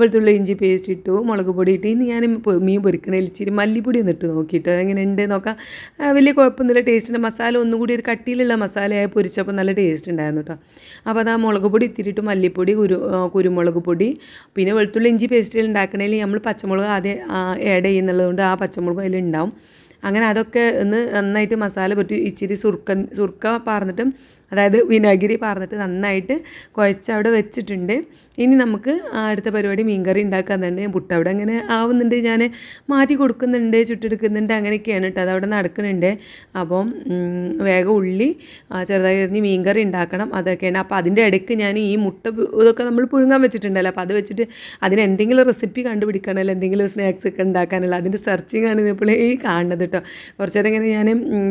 Speaker 1: വെളുത്തുള്ളി ഇഞ്ചി പേസ്റ്റ് ഇട്ടു മുളക് പൊടി ഇട്ട്. ഇന്ന് ഞാൻ മീൻ പൊരിക്കണതിൽ ഇച്ചിരി മല്ലിപ്പൊടി ഒന്ന് ഇട്ട് നോക്കിയിട്ട് എങ്ങനെ ഉണ്ട് നോക്കാം വലിയ കുഴപ്പമൊന്നുമില്ല. ടേസ്റ്റിന്റെ മസാല ഒന്നുകൂടി ഒരു കട്ടിയിലുള്ള മസാലയായി പൊരിച്ചപ്പോൾ നല്ല ടേസ്റ്റ് ഉണ്ടായിരുന്നു കേട്ടോ അപ്പോൾ അത് ആ മുളക് പൊടി ഇത്തിരിട്ട് മല്ലിപ്പൊടി കുരു കുരുമുളക് പൊടി. പിന്നെ വെളുത്തുള്ളി ഇഞ്ചി പേസ്റ്റിൽ ഉണ്ടാക്കണേൽ നമ്മൾ പച്ചമുളക് ആദ്യം ആഡ് ചെയ്യുന്നുള്ളത് കൊണ്ട് ആ പച്ചമുളക് അതിലുണ്ടാവും അങ്ങനെ അതൊക്കെ ഒന്ന് നന്നായിട്ട് മസാല പുരട്ടി ഇച്ചിരി സുർക്ക സുർക്ക പാർന്നിട്ട് അതായത് വിനാഗിരി പാർന്നിട്ട് നന്നായിട്ട് കുഴച്ച് അവിടെ വെച്ചിട്ടുണ്ട്. ഇനി നമുക്ക് അടുത്ത പരിപാടി മീൻകറി ഉണ്ടാക്കാന്നുണ്ട്. പുട്ട് അവിടെ അങ്ങനെ ആവുന്നുണ്ട്. ഞാൻ മാറ്റി കൊടുക്കുന്നുണ്ട് ചുട്ടെടുക്കുന്നുണ്ട് അങ്ങനെയൊക്കെയാണ് കേട്ടോ. അതവിടെ നടക്കുന്നുണ്ട് അപ്പം വേഗം ഉള്ളി ചെറുതായി എറിഞ്ഞ് മീൻകറി ഉണ്ടാക്കണം. അതൊക്കെയാണ്. അപ്പോൾ അതിന്റെ ഇടയ്ക്ക് ഞാൻ ഈ മുട്ട ഇതൊക്കെ നമ്മൾ പുഴുങ്ങാൻ വെച്ചിട്ടുണ്ടല്ലോ. അപ്പോൾ അത് വെച്ചിട്ട് അതിന് എന്തെങ്കിലും റെസിപ്പി കണ്ടുപിടിക്കണമല്ലോ. എന്തെങ്കിലും സ്നാക്സ് ഒക്കെ ഉണ്ടാക്കാനല്ലോ അതിന്റെ സെർച്ചിങ് ആണ് ഇപ്പോൾ ഈ കാണുന്നത് കേട്ടോ. കുറച്ചേരം ഇങ്ങനെ ഞാൻ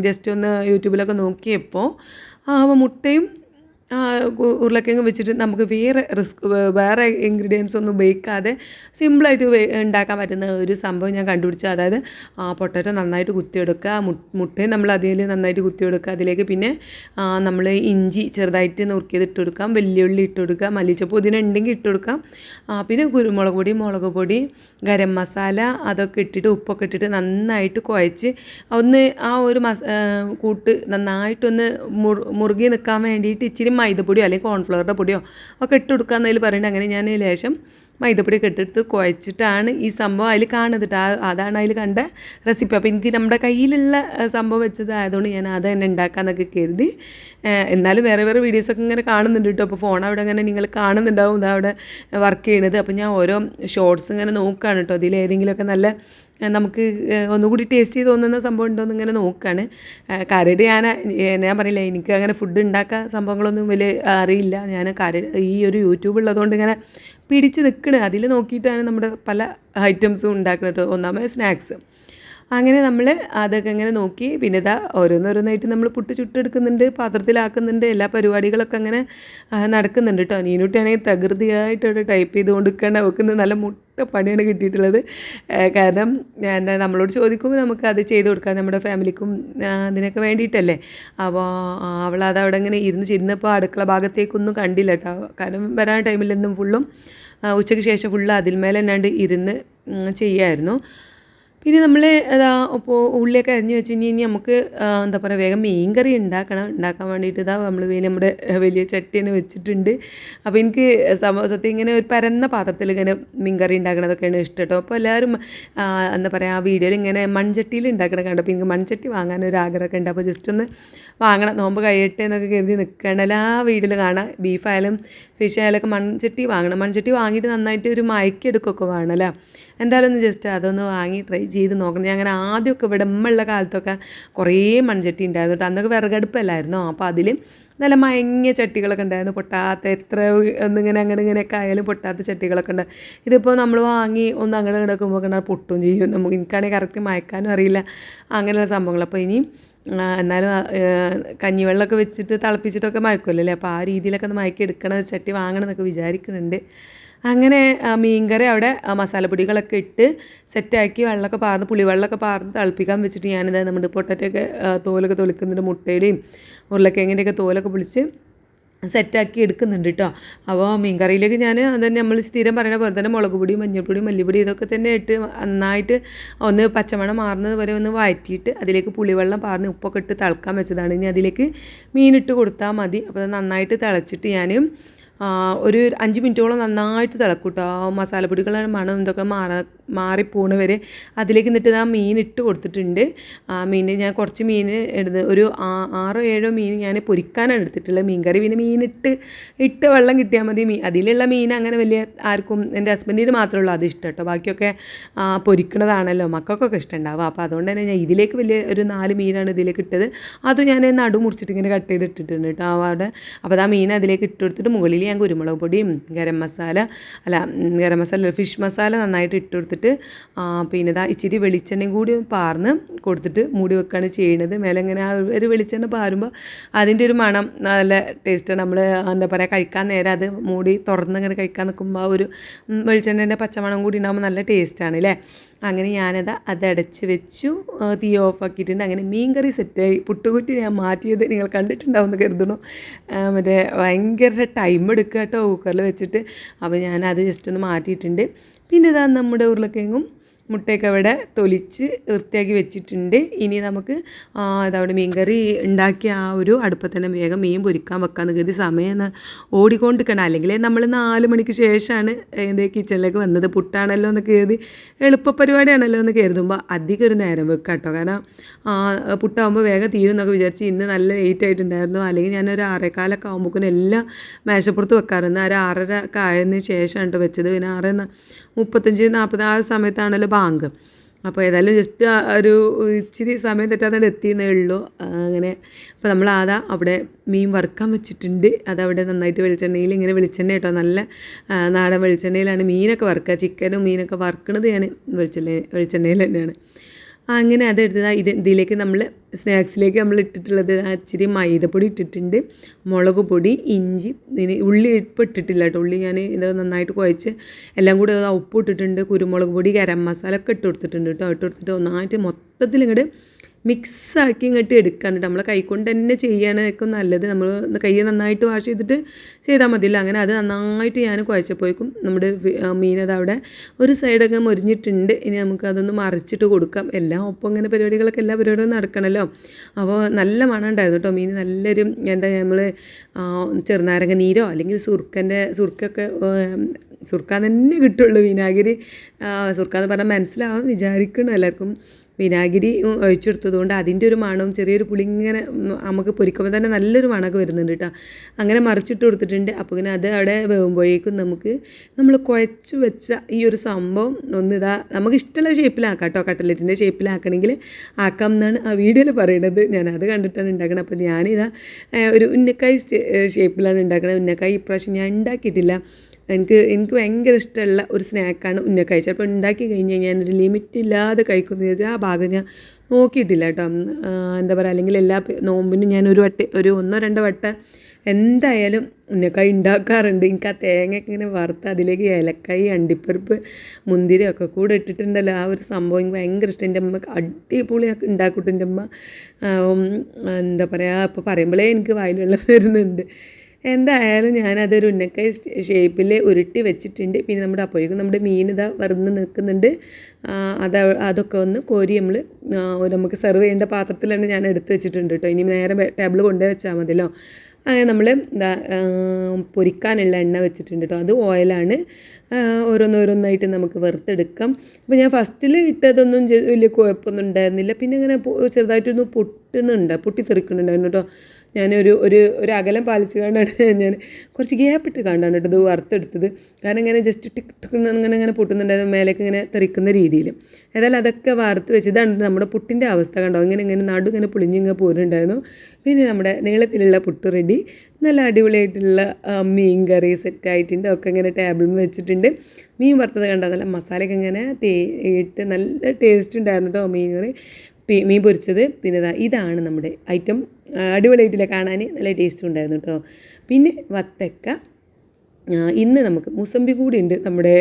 Speaker 1: ജസ്റ്റ് ഒന്ന് യൂട്യൂബിലൊക്കെ നോക്കിയപ്പോൾ ആ മുട്ടയും ഉരുളക്കിഴങ്ങ് വെച്ചിട്ട് നമുക്ക് വേറെ റിസ്ക് വേറെ ഇൻഗ്രീഡിയൻസ് ഒന്നും ഉപയോഗിക്കാതെ സിമ്പിളായിട്ട് ഉണ്ടാക്കാൻ പറ്റുന്ന ഒരു സംഭവം ഞാൻ കണ്ടുപിടിച്ചു. അതായത് ആ പൊട്ടറ്റോ നന്നായിട്ട് കുത്തിയെടുക്കുക മുട്ടയും നമ്മൾ അതിൽ നന്നായിട്ട് കുത്തിയെടുക്കുക. അതിലേക്ക് പിന്നെ നമ്മൾ ഇഞ്ചി ചെറുതായിട്ട് നുറുക്കിയത് ഇട്ട് കൊടുക്കാം. വെല്ലുള്ളി ഇട്ട് കൊടുക്കുക. മല്ലിച്ചപ്പ് പുതിന ഉണ്ടെങ്കിൽ ഇട്ട് കൊടുക്കാം. പിന്നെ കുരുമുളക് പൊടി മുളക് പൊടി ഗരം മസാല അതൊക്കെ ഇട്ടിട്ട് ഉപ്പൊക്കെ ഇട്ടിട്ട് നന്നായിട്ട് കുഴച്ച് ഒന്ന് ആ ഒരു മസ കൂട്ട് നന്നായിട്ടൊന്ന് മുറു മുറുകി നിൽക്കാൻ വേണ്ടിയിട്ട് ഇച്ചിരി മൈദപ്പൊടിയോ അല്ലെങ്കിൽ കോൺഫ്ലവറുടെ പൊടിയോ ഒക്കെ ഇട്ട് കൊടുക്കാമെന്നതിൽ പറയുന്നുണ്ട് അങ്ങനെ ഞാൻ ലേശം മൈദപ്പൊടി ഇട്ടിട്ട് കുഴച്ചിട്ടാണ് ഈ സംഭവം അതിൽ കാണുന്നത്. ആ അതാണ് അതിൽ കണ്ട റെസിപ്പി അപ്പോൾ എനിക്ക് നമ്മുടെ കയ്യിലുള്ള സംഭവം വെച്ചത് ആയതുകൊണ്ട് ഞാൻ അത് തന്നെ ഉണ്ടാക്കാമെന്നൊക്കെ കരുതി. എന്നാലും വേറെ വേറെ വീഡിയോസൊക്കെ ഇങ്ങനെ കാണുന്നുണ്ട് കേട്ടോ അപ്പോൾ ഫോൺ അവിടെ അങ്ങനെ നിങ്ങൾ കാണുന്നുണ്ടാവും. ഇതാ അവിടെ വർക്ക് ചെയ്യണത്. അപ്പോൾ ഞാൻ ഓരോ ഷോർട്സ് ഇങ്ങനെ നോക്കുകയാണ് കേട്ടോ അതിൽ ഏതെങ്കിലുമൊക്കെ നല്ല നമുക്ക് ഒന്നുകൂടി ടേസ്റ്റ് തോന്നുന്ന സംഭവം ഉണ്ടോ എന്ന് ഇങ്ങനെ നോക്കുകയാണ് കരട് ഞാൻ ഞാൻ പറയില്ല എനിക്ക് അങ്ങനെ ഫുഡ് ഉണ്ടാക്കാൻ സംഭവങ്ങളൊന്നും വലിയ അറിയില്ല. ഞാൻ കാര്യ ഈ ഒരു യൂട്യൂബ് ഉള്ളതുകൊണ്ട് ഇങ്ങനെ പിടിച്ച് നിൽക്കണേ അതിൽ നോക്കിയിട്ടാണ് നമ്മുടെ പല ഐറ്റംസും ഉണ്ടാക്കുന്നത് ഒന്നാമത് സ്നാക്സ് അങ്ങനെ നമ്മൾ അതൊക്കെ ഇങ്ങനെ നോക്കി. പിന്നെ ഇതാ ഓരോന്നോരോന്നായിട്ട് നമ്മൾ പുട്ട് ചുട്ടെടുക്കുന്നുണ്ട് പാത്രത്തിലാക്കുന്നുണ്ട് എല്ലാ പരിപാടികളൊക്കെ അങ്ങനെ നടക്കുന്നുണ്ട് കേട്ടോ നീനുട്ടിയാണെങ്കിൽ തകൃതിയായിട്ട് അവിടെ ടൈപ്പ് ചെയ്ത് കൊടുക്കേണ്ട വെക്കുന്നത് നല്ല മുട്ട പണിയാണ് കിട്ടിയിട്ടുള്ളത്. കാരണം എന്താ നമ്മളോട് ചോദിക്കുമ്പോൾ നമുക്ക് അത് ചെയ്ത് കൊടുക്കാം. നമ്മുടെ ഫാമിലിക്കും അതിനൊക്കെ വേണ്ടിയിട്ടല്ലേ. അപ്പോൾ അവളത് അവിടെ ഇങ്ങനെ ഇരുന്ന് ചിരുന്നപ്പോൾ അടുക്കള ഭാഗത്തേക്കൊന്നും കണ്ടില്ല കേട്ടോ കാരണം വരാൻ ടൈമിലൊന്നും ഫുള്ളും ആ, ഉച്ചയ്ക്ക് ശേഷം ഫുള്ള് അതിന്മേലെ എന്നാണ്ട് ഇരുന്ന് ചെയ്യായിരുന്നു. പിന്നെ നമ്മൾ അതാ ഇപ്പോൾ ഉള്ളിയൊക്കെ അരിഞ്ഞ് വെച്ച് കഴിഞ്ഞ് ഇനി നമുക്ക് എന്താ പറയുക വേഗം മീൻ കറി ഉണ്ടാക്കണം. ഉണ്ടാക്കാൻ വേണ്ടിയിട്ട് ഇതാ നമ്മൾ നമ്മുടെ വലിയ ചട്ടിനെ വെച്ചിട്ടുണ്ട്. അപ്പോൾ എനിക്ക് സമൂഹത്തിൽ ഇങ്ങനെ ഒരു പരന്ന പാത്രത്തിൽ ഇങ്ങനെ മീൻ കറി ഉണ്ടാക്കണതൊക്കെയാണ് ഇഷ്ടം കേട്ടോ. അപ്പോൾ എല്ലാവരും എന്താ പറയുക ആ വീഡിയോയിൽ ഇങ്ങനെ മൺചട്ടിയിൽ ഉണ്ടാക്കണ കണ്ടപ്പോൾ എനിക്ക് മൺചട്ടി വാങ്ങാൻ ഒരു ആഗ്രഹമൊക്കെ ഉണ്ട്. അപ്പോൾ ജസ്റ്റ് ഒന്ന് വാങ്ങണം. നോമ്പ് കഴിയട്ടെ എന്നൊക്കെ കരുതി നിൽക്കണം എല്ലാ വീട്ടിൽ കാണാം. ബീഫായാലും ഫിഷ് ആയാലും ഒക്കെ മൺചട്ടി വാങ്ങണം. മൺചട്ടി വാങ്ങിയിട്ട് നന്നായിട്ട് ഒരു മയക്കെടുക്കൊക്കെ വേണമല്ലോ എന്തായാലും ഒന്ന് ജസ്റ്റ് അതൊന്ന് വാങ്ങി ട്രൈ ചെയ്ത് നോക്കണം. ഞാൻ അങ്ങനെ ആദ്യമൊക്കെ ഇവിടെ ഉള്ള കാലത്തൊക്കെ കുറേ മൺചട്ടി ഉണ്ടായിരുന്നു കേട്ടോ. അന്നൊക്കെ വിറകടുപ്പല്ലായിരുന്നോ? അപ്പോൾ അതിൽ നല്ല മയങ്ങിയ ചട്ടികളൊക്കെ ഉണ്ടായിരുന്നു. പൊട്ടാത്ത എത്ര ഒന്നിങ്ങനെ അങ്ങനെ ഇങ്ങനെയൊക്കെ ആയാലും പൊട്ടാത്ത ചട്ടികളൊക്കെ ഉണ്ട്. ഇതിപ്പോൾ നമ്മൾ വാങ്ങി ഒന്ന് അങ്ങനെ കിടക്കുമ്പോൾ കണ്ടാൽ പൊട്ടും ചെയ്യും. നമുക്ക് എനിക്കാണെങ്കിൽ കറക്റ്റ് മയക്കാനും അറിയില്ല. അങ്ങനെയുള്ള സംഭവങ്ങൾ. അപ്പോൾ ഇനി എന്നാലും കഞ്ഞിവെള്ളമൊക്കെ വെച്ചിട്ട് തിളപ്പിച്ചിട്ടൊക്കെ മയക്കുമല്ലോ അല്ലേ? അപ്പോൾ ആ രീതിയിലൊക്കെ ഒന്ന് മയക്കി എടുക്കണ ചട്ടി വാങ്ങണം എന്നൊക്കെ വിചാരിക്കുന്നുണ്ട്. അങ്ങനെ മീൻകറി അവിടെ മസാലപ്പൊടികളൊക്കെ ഇട്ട് സെറ്റാക്കി വെള്ളമൊക്കെ പാർന്ന് പുളിവെള്ളമൊക്കെ പാർന്ന് തിളപ്പിക്കാൻ വെച്ചിട്ട് ഞാനിത് നമ്മുടെ പൊട്ടറ്റൊക്കെ തോലൊക്കെ തൊളിക്കുന്നുണ്ട് മുട്ടയുടെയും ഉരുളക്കിഴങ്ങിന്റെയൊക്കെ തോലൊക്കെ പൊളിച്ച് സെറ്റാക്കി എടുക്കുന്നുണ്ട് കേട്ടോ അപ്പോൾ മീൻകറിയിലേക്ക് ഞാൻ അത് തന്നെ നമ്മൾ സ്ഥിരം പറയുന്ന പോലെ തന്നെ മുളക് പൊടി മഞ്ഞൾപ്പൊടി മല്ലിപ്പൊടി ഇതൊക്കെ തന്നെ ഇട്ട് നന്നായിട്ട് ഒന്ന് പച്ചമണം മാറുന്നത് വരെ ഒന്ന് വഴറ്റിയിട്ട് അതിലേക്ക് പുളിവെള്ളം പാർന്ന് ഉപ്പൊക്കെ ഇട്ട് തിളക്കാൻ വെച്ചതാണ്. ഇനി അതിലേക്ക് മീനിട്ട് കൊടുത്താൽ മതി. അപ്പോൾ അത് നന്നായിട്ട് തിളച്ചിട്ട് ഞാൻ ഒരു അഞ്ച് മിനിറ്റോളം നന്നായിട്ട് തിളക്കും കേട്ടോ ആ മസാലപ്പൊടികളുടെ മണം ഇതൊക്കെ മാറാ മാറിപ്പോണ വരെ അതിലേക്ക് എന്നിട്ട് ഞാൻ മീൻ ഇട്ട് കൊടുത്തിട്ടുണ്ട്. ആ മീൻ ഞാൻ കുറച്ച് മീൻ എടുത്ത് ഒരു ആറോ ഏഴോ മീൻ ഞാൻ പൊരിക്കാനാണ് എടുത്തിട്ടുള്ളത്. മീൻ കറി പിന്നെ മീനിട്ട് ഇട്ട് വെള്ളം കിട്ടിയാൽ മതി. മീൻ അതിലുള്ള മീൻ അങ്ങനെ വലിയ ആർക്കും എന്റെ ഹസ്ബൻഡിന് മാത്രമേ ഉള്ളൂ. അത് ഇഷ്ടം കേട്ടോ ബാക്കിയൊക്കെ പൊരിക്കണതാണല്ലോ. മക്കൾക്കൊക്കെ ഇഷ്ടമുണ്ടാവുക അപ്പോൾ അതുകൊണ്ട് തന്നെ ഞാൻ ഇതിലേക്ക് വലിയ ഒരു നാല് മീനാണ് ഇതിലേക്ക് ഇട്ടത്. അത് ഞാൻ നടു മുറിച്ചിട്ട് ഇങ്ങനെ കട്ട് ചെയ്ത് ഇട്ടിട്ടുണ്ട് കേട്ടോ. അവിടെ അപ്പോൾ ആ മീൻ അതിലേക്ക് ഇട്ട് കൊടുത്തിട്ട് മുകളിൽ ഞാൻ കുരുമുളക് പൊടിയും ഗരം മസാല അല്ല ഗരം മസാല ഫിഷ് മസാല നന്നായിട്ട് ഇട്ട് കൊടുത്തിട്ട് പിന്നെ ഇതാ ഇച്ചിരി വെളിച്ചെണ്ണയും കൂടി പാർന്ന് കൊടുത്തിട്ട് മൂടി വെക്കുകയാണ് ചെയ്യുന്നത്. മേലെ ഇങ്ങനെ ആ ഒരു വെളിച്ചെണ്ണ പാരുമ്പോൾ അതിന്റെ ഒരു മണം നല്ല ടേസ്റ്റ് നമ്മൾ എന്താ പറയുക കഴിക്കാൻ നേരം അത് മൂടി തുറന്ന് ഇങ്ങനെ കഴിക്കാൻ നിൽക്കുമ്പോൾ ആ ഒരു വെളിച്ചെണ്ണേന്റെ പച്ചമണം കൂടി ഉണ്ടാകുമ്പോൾ നല്ല ടേസ്റ്റാണ് അല്ലേ? അങ്ങനെ ഞാനത് അതടച്ച് വെച്ചു. തീ ഓഫ് ആക്കിയിട്ടുണ്ട്. അങ്ങനെ മീൻ കറി സെറ്റായി പുട്ടുകുറ്റി ഞാൻ മാറ്റിയത് നിങ്ങൾ കണ്ടിട്ടുണ്ടാവും എന്ന് കരുതണു മറ്റേ ഭയങ്കര ടൈം എടുക്കുക കേട്ടോ കുക്കറിൽ വെച്ചിട്ട്. അപ്പോൾ ഞാനത് ജസ്റ്റ് ഒന്ന് മാറ്റിയിട്ടുണ്ട്. പിന്നെ ഇതാ നമ്മുടെ ഉരുളക്കിഴങ്ങും മുട്ടയൊക്കെ അവിടെ തൊലിച്ച് വൃത്തിയാക്കി വെച്ചിട്ടുണ്ട്. ഇനി നമുക്ക് അതവിടെ മീൻകറി മീൻ കറി ഉണ്ടാക്കിയ ആ ഒരു അടുപ്പത്ത് തന്നെ വേഗം മീൻ പൊരിക്കാൻ വെക്കാൻ കരുതി സമയം ഓടിക്കൊണ്ടിരിക്കണം. അല്ലെങ്കിൽ നമ്മൾ നാല് മണിക്ക് ശേഷമാണ് എന്ത് കിച്ചണിലേക്ക് വന്നത്. പുട്ടാണല്ലോ എന്ന് കരുതി എളുപ്പ പരിപാടിയാണല്ലോ എന്ന് കരുതുമ്പോൾ അധികം ഒരു നേരം വെക്കാം കേട്ടോ. കാരണം പുട്ടാകുമ്പോൾ വേഗം തീരും എന്നൊക്കെ വിചാരിച്ച് ഇന്ന് നല്ല ലേറ്റ് ആയിട്ടുണ്ടായിരുന്നു. അല്ലെങ്കിൽ ഞാനൊരു ആറേക്കാലൊക്കെ ആകുമ്പോഴേക്കും എല്ലാം മേശപ്പുറത്ത് വെക്കാറുണ്ട്. ആ ഒരു ആറര ഒക്കെ ആയതിന് ശേഷമാണ് കേട്ടോ വെച്ചത്. പിന്നെ ആറ് മുപ്പത്തഞ്ച് നാൽപ്പത് ആ സമയത്താണല്ലോ ബാങ്ക്. അപ്പോൾ ഏതായാലും ജസ്റ്റ് ഒരു ഇച്ചിരി സമയം തെറ്റാതെ എത്തിയെന്നേ ഉള്ളൂ. അങ്ങനെ. അപ്പോൾ നമ്മൾ ആദാ അവിടെ മീൻ വറുക്കാൻ വെച്ചിട്ടുണ്ട്. അതവിടെ നന്നായിട്ട് വെളിച്ചെണ്ണയിൽ ഇങ്ങനെ വെളിച്ചെണ്ണ കേട്ടോ. നല്ല നാടൻ വെളിച്ചെണ്ണയിലാണ് മീനൊക്കെ വറുക്കുക. ചിക്കനും മീനൊക്കെ വറുക്കണത് ഞാൻ വെളിച്ചെണ്ണ വെളിച്ചെണ്ണയിൽ തന്നെയാണ്. അങ്ങനെ അതെടുത്തത് ഇത് ഇതിലേക്ക് നമ്മൾ സ്നാക്സിലേക്ക് നമ്മൾ ഇട്ടിട്ടുള്ളത് ഇച്ചിരി മൈദപ്പൊടി ഇട്ടിട്ടുണ്ട് മുളക് പൊടി ഇഞ്ചി ഉള്ളി ഇപ്പം ഇട്ടിട്ടില്ല കേട്ടോ. ഉള്ളി ഞാൻ ഇത് നന്നായിട്ട് കുഴച്ച് എല്ലാം കൂടി ഉപ്പ് ഇട്ടിട്ടുണ്ട് കുരുമുളക് പൊടി ഗരം മസാല ഒക്കെ ഇട്ട് കൊടുത്തിട്ടുണ്ട് കേട്ടോ. ഇട്ട് കൊടുത്തിട്ട് ഒന്നായിട്ട് മൊത്തത്തിൽ ഇങ്ങോട്ട് മിക്സാക്കി ഇങ്ങോട്ട് എടുക്കാണ്ട് നമ്മളെ കൈകൊണ്ട് തന്നെ ചെയ്യണേക്കും നല്ലത്. നമ്മൾ കൈ നന്നായിട്ട് വാഷ് ചെയ്തിട്ട് ചെയ്താൽ മതിയില്ല. അങ്ങനെ അത് നന്നായിട്ട് ഞാൻ കുഴച്ചപ്പോഴേക്കും നമ്മുടെ മീനത് അവിടെ ഒരു സൈഡൊക്കെ മുരിഞ്ഞിട്ടുണ്ട്. ഇനി നമുക്ക് അതൊന്ന് മറിച്ചിട്ട് കൊടുക്കാം. എല്ലാം ഒപ്പം ഇങ്ങനെ പരിപാടികളൊക്കെ എല്ലാ പരിപാടികളും നടക്കണമല്ലോ അപ്പോൾ നല്ല മണം ഉണ്ടായിരുന്നു കേട്ടോ. മീൻ നല്ലൊരു എന്താ നമ്മൾ ചെറുനാരങ്ങ നീരോ അല്ലെങ്കിൽ സുർക്കന്റെ സുർക്കൊക്കെ സുർക്കാൻ തന്നെ കിട്ടുള്ളൂ. വിനാഗിരി സുർക്കാന്ന് പറഞ്ഞാൽ മനസ്സിലാവും വിചാരിക്കണം എല്ലാവർക്കും. വിനാഗിരി ഒഴിച്ചെടുത്തതുകൊണ്ട് അതിന്റെ ഒരു മണവും ചെറിയൊരു പുളി ഇങ്ങനെ നമുക്ക് പൊരിക്കുമ്പോൾ തന്നെ നല്ലൊരു മണമൊക്കെ വരുന്നുണ്ട് കേട്ടോ. അങ്ങനെ മറിച്ചിട്ട് കൊടുത്തിട്ടുണ്ട്. അപ്പോൾ പിന്നെ അത് അവിടെ വേകുമ്പോഴേക്കും നമുക്ക് നമ്മൾ കുഴച്ച് വെച്ച ഈ ഒരു സംഭവം ഒന്ന് ഇതാ നമുക്ക് ഇഷ്ടമുള്ള ഷേപ്പിലാക്കാം കേട്ടോ. കട്ടലറ്റിന്റെ ഷേപ്പിലാക്കണമെങ്കിൽ ആക്കാം എന്നാണ് ആ വീഡിയോയിൽ പറയുന്നത്. ഞാൻ അത് കണ്ടിട്ടാണ് ഉണ്ടാക്കണത്. അപ്പോൾ ഞാനിതാ ഒരു ഉന്നക്കായ് ഷേപ്പിലാണ് ഉണ്ടാക്കണത്. ഉന്നക്കായ് ഇപ്രാവശ്യം ഞാൻ ഉണ്ടാക്കിയിട്ടില്ല. എനിക്ക് എനിക്ക് ഭയങ്കര ഇഷ്ടമുള്ള ഒരു സ്നാക്കാണ് ഉന്നക്കായ. ചിലപ്പോൾ ഉണ്ടാക്കി കഴിഞ്ഞ് കഴിഞ്ഞാൽ ഞാനൊരു ലിമിറ്റ് ഇല്ലാതെ കഴിക്കുമെന്ന് ചോദിച്ചാൽ ആ ഭാഗം ഞാൻ നോക്കിയിട്ടില്ല കേട്ടോ. എന്താ പറയുക അല്ലെങ്കിൽ എല്ലാ നോമ്പിനും ഞാൻ ഒരു വട്ട ഒരു ഒന്നോ രണ്ടോ വട്ട എന്തായാലും ഉന്നക്കായ ഉണ്ടാക്കാറുണ്ട്. എനിക്ക് ആ തേങ്ങയൊക്കെ ഇങ്ങനെ വറുത്ത് അതിലേക്ക് ഏലക്കായി അണ്ടിപ്പരിപ്പ് മുന്തിരി ഒക്കെ കൂടെ ഇട്ടിട്ടുണ്ടല്ലോ. ആ ഒരു സംഭവം എനിക്ക് ഭയങ്കര ഇഷ്ടം. എന്റെ അമ്മ അടിപൊളി ഉണ്ടാക്കിയിട്ട് എന്റെ അമ്മ എന്താ പറയുക ഇപ്പോൾ പറയുമ്പോഴേ എനിക്ക് വായിൽ വെള്ളം വരുന്നുണ്ട്. എന്തായാലും ഞാനതൊരു ഉന്നക്കായ ഷേപ്പിൽ ഉരുട്ടി വെച്ചിട്ടുണ്ട്. പിന്നെ നമ്മുടെ അപ്പോഴേക്കും നമ്മുടെ മീൻ ഇതാ വറുന്ന് നിൽക്കുന്നുണ്ട്. അത് അതൊക്കെ ഒന്ന് കോരി നമ്മൾ നമുക്ക് സെർവ് ചെയ്യേണ്ട പാത്രത്തിൽ തന്നെ ഞാൻ എടുത്ത് വെച്ചിട്ടുണ്ട് കേട്ടോ. ഇനി നേരെ ടേബിൾ കൊണ്ടേ വെച്ചാൽ മതിയല്ലോ. അങ്ങനെ നമ്മൾ എന്താ പൊരിക്കാനുള്ള എണ്ണ വെച്ചിട്ടുണ്ട് കേട്ടോ. അത് ഓയിലാണ് ഓരോന്നോരോന്നായിട്ട് നമുക്ക് വറുത്തെടുക്കാം. അപ്പോൾ ഞാൻ ഫസ്റ്റിൽ ഇട്ടതൊന്നും വലിയ കുഴപ്പമൊന്നും ഉണ്ടായിരുന്നില്ല. പിന്നെ ഇങ്ങനെ ചെറുതായിട്ടൊന്ന് പൊട്ടുന്നുണ്ട് പൊട്ടിത്തെറിക്കുന്നുണ്ടായിരുന്നു കേട്ടോ. ഞാനൊരു ഒരു ഒരു അകലം പാലിച്ച് കണ്ടാണ് [LAUGHS] ഞാൻ കുറച്ച് ഗ്യാപ്പ് ഇട്ട് കണ്ടാണ് കേട്ടോ ഇത് വറുത്തെടുത്തത്. കാരണം ഇങ്ങനെ ജസ്റ്റ് ടിക് ടിക് ഇങ്ങനെ ഇങ്ങനെ പൊട്ടുന്നുണ്ടായിരുന്നു മേലേക്ക് ഇങ്ങനെ തെറിക്കുന്ന രീതിയിൽ ഏതായാലും അതൊക്കെ വറുത്ത് വെച്ച് ഇതാണ് നമ്മുടെ പുട്ടിന്റെ അവസ്ഥ കണ്ടോ? ഇങ്ങനെ ഇങ്ങനെ നടു ഇങ്ങനെ പൊളിഞ്ഞിങ്ങനെ പോരുന്നുണ്ടായിരുന്നു. പിന്നെ നമ്മുടെ നീളത്തിലുള്ള പുട്ട് റെഡി നല്ല അടിപൊളിയായിട്ടുള്ള മീൻ കറി സെറ്റായിട്ടുണ്ട് ഒക്കെ ഇങ്ങനെ ടേബിളിൽ വെച്ചിട്ടുണ്ട്. മീൻ വറുത്തത് കണ്ടാൽ നല്ല മസാലയൊക്കെ ഇങ്ങനെ തേ ഇട്ട് നല്ല ടേസ്റ്റ് ഉണ്ടായിരുന്നു കേട്ടോ മീൻ കറി. മീൻ പൊരിച്ചത്. പിന്നെ ഇതാണ് നമ്മുടെ ഐറ്റം അടിപൊളിയായിട്ടില്ല കാണാൻ നല്ല ടേസ്റ്റ് ഉണ്ടായിരുന്നു കേട്ടോ പിന്നെ വത്തക്ക ഇന്ന് നമുക്ക് മുസമ്പി കൂടി ഉണ്ട് നമ്മുടെ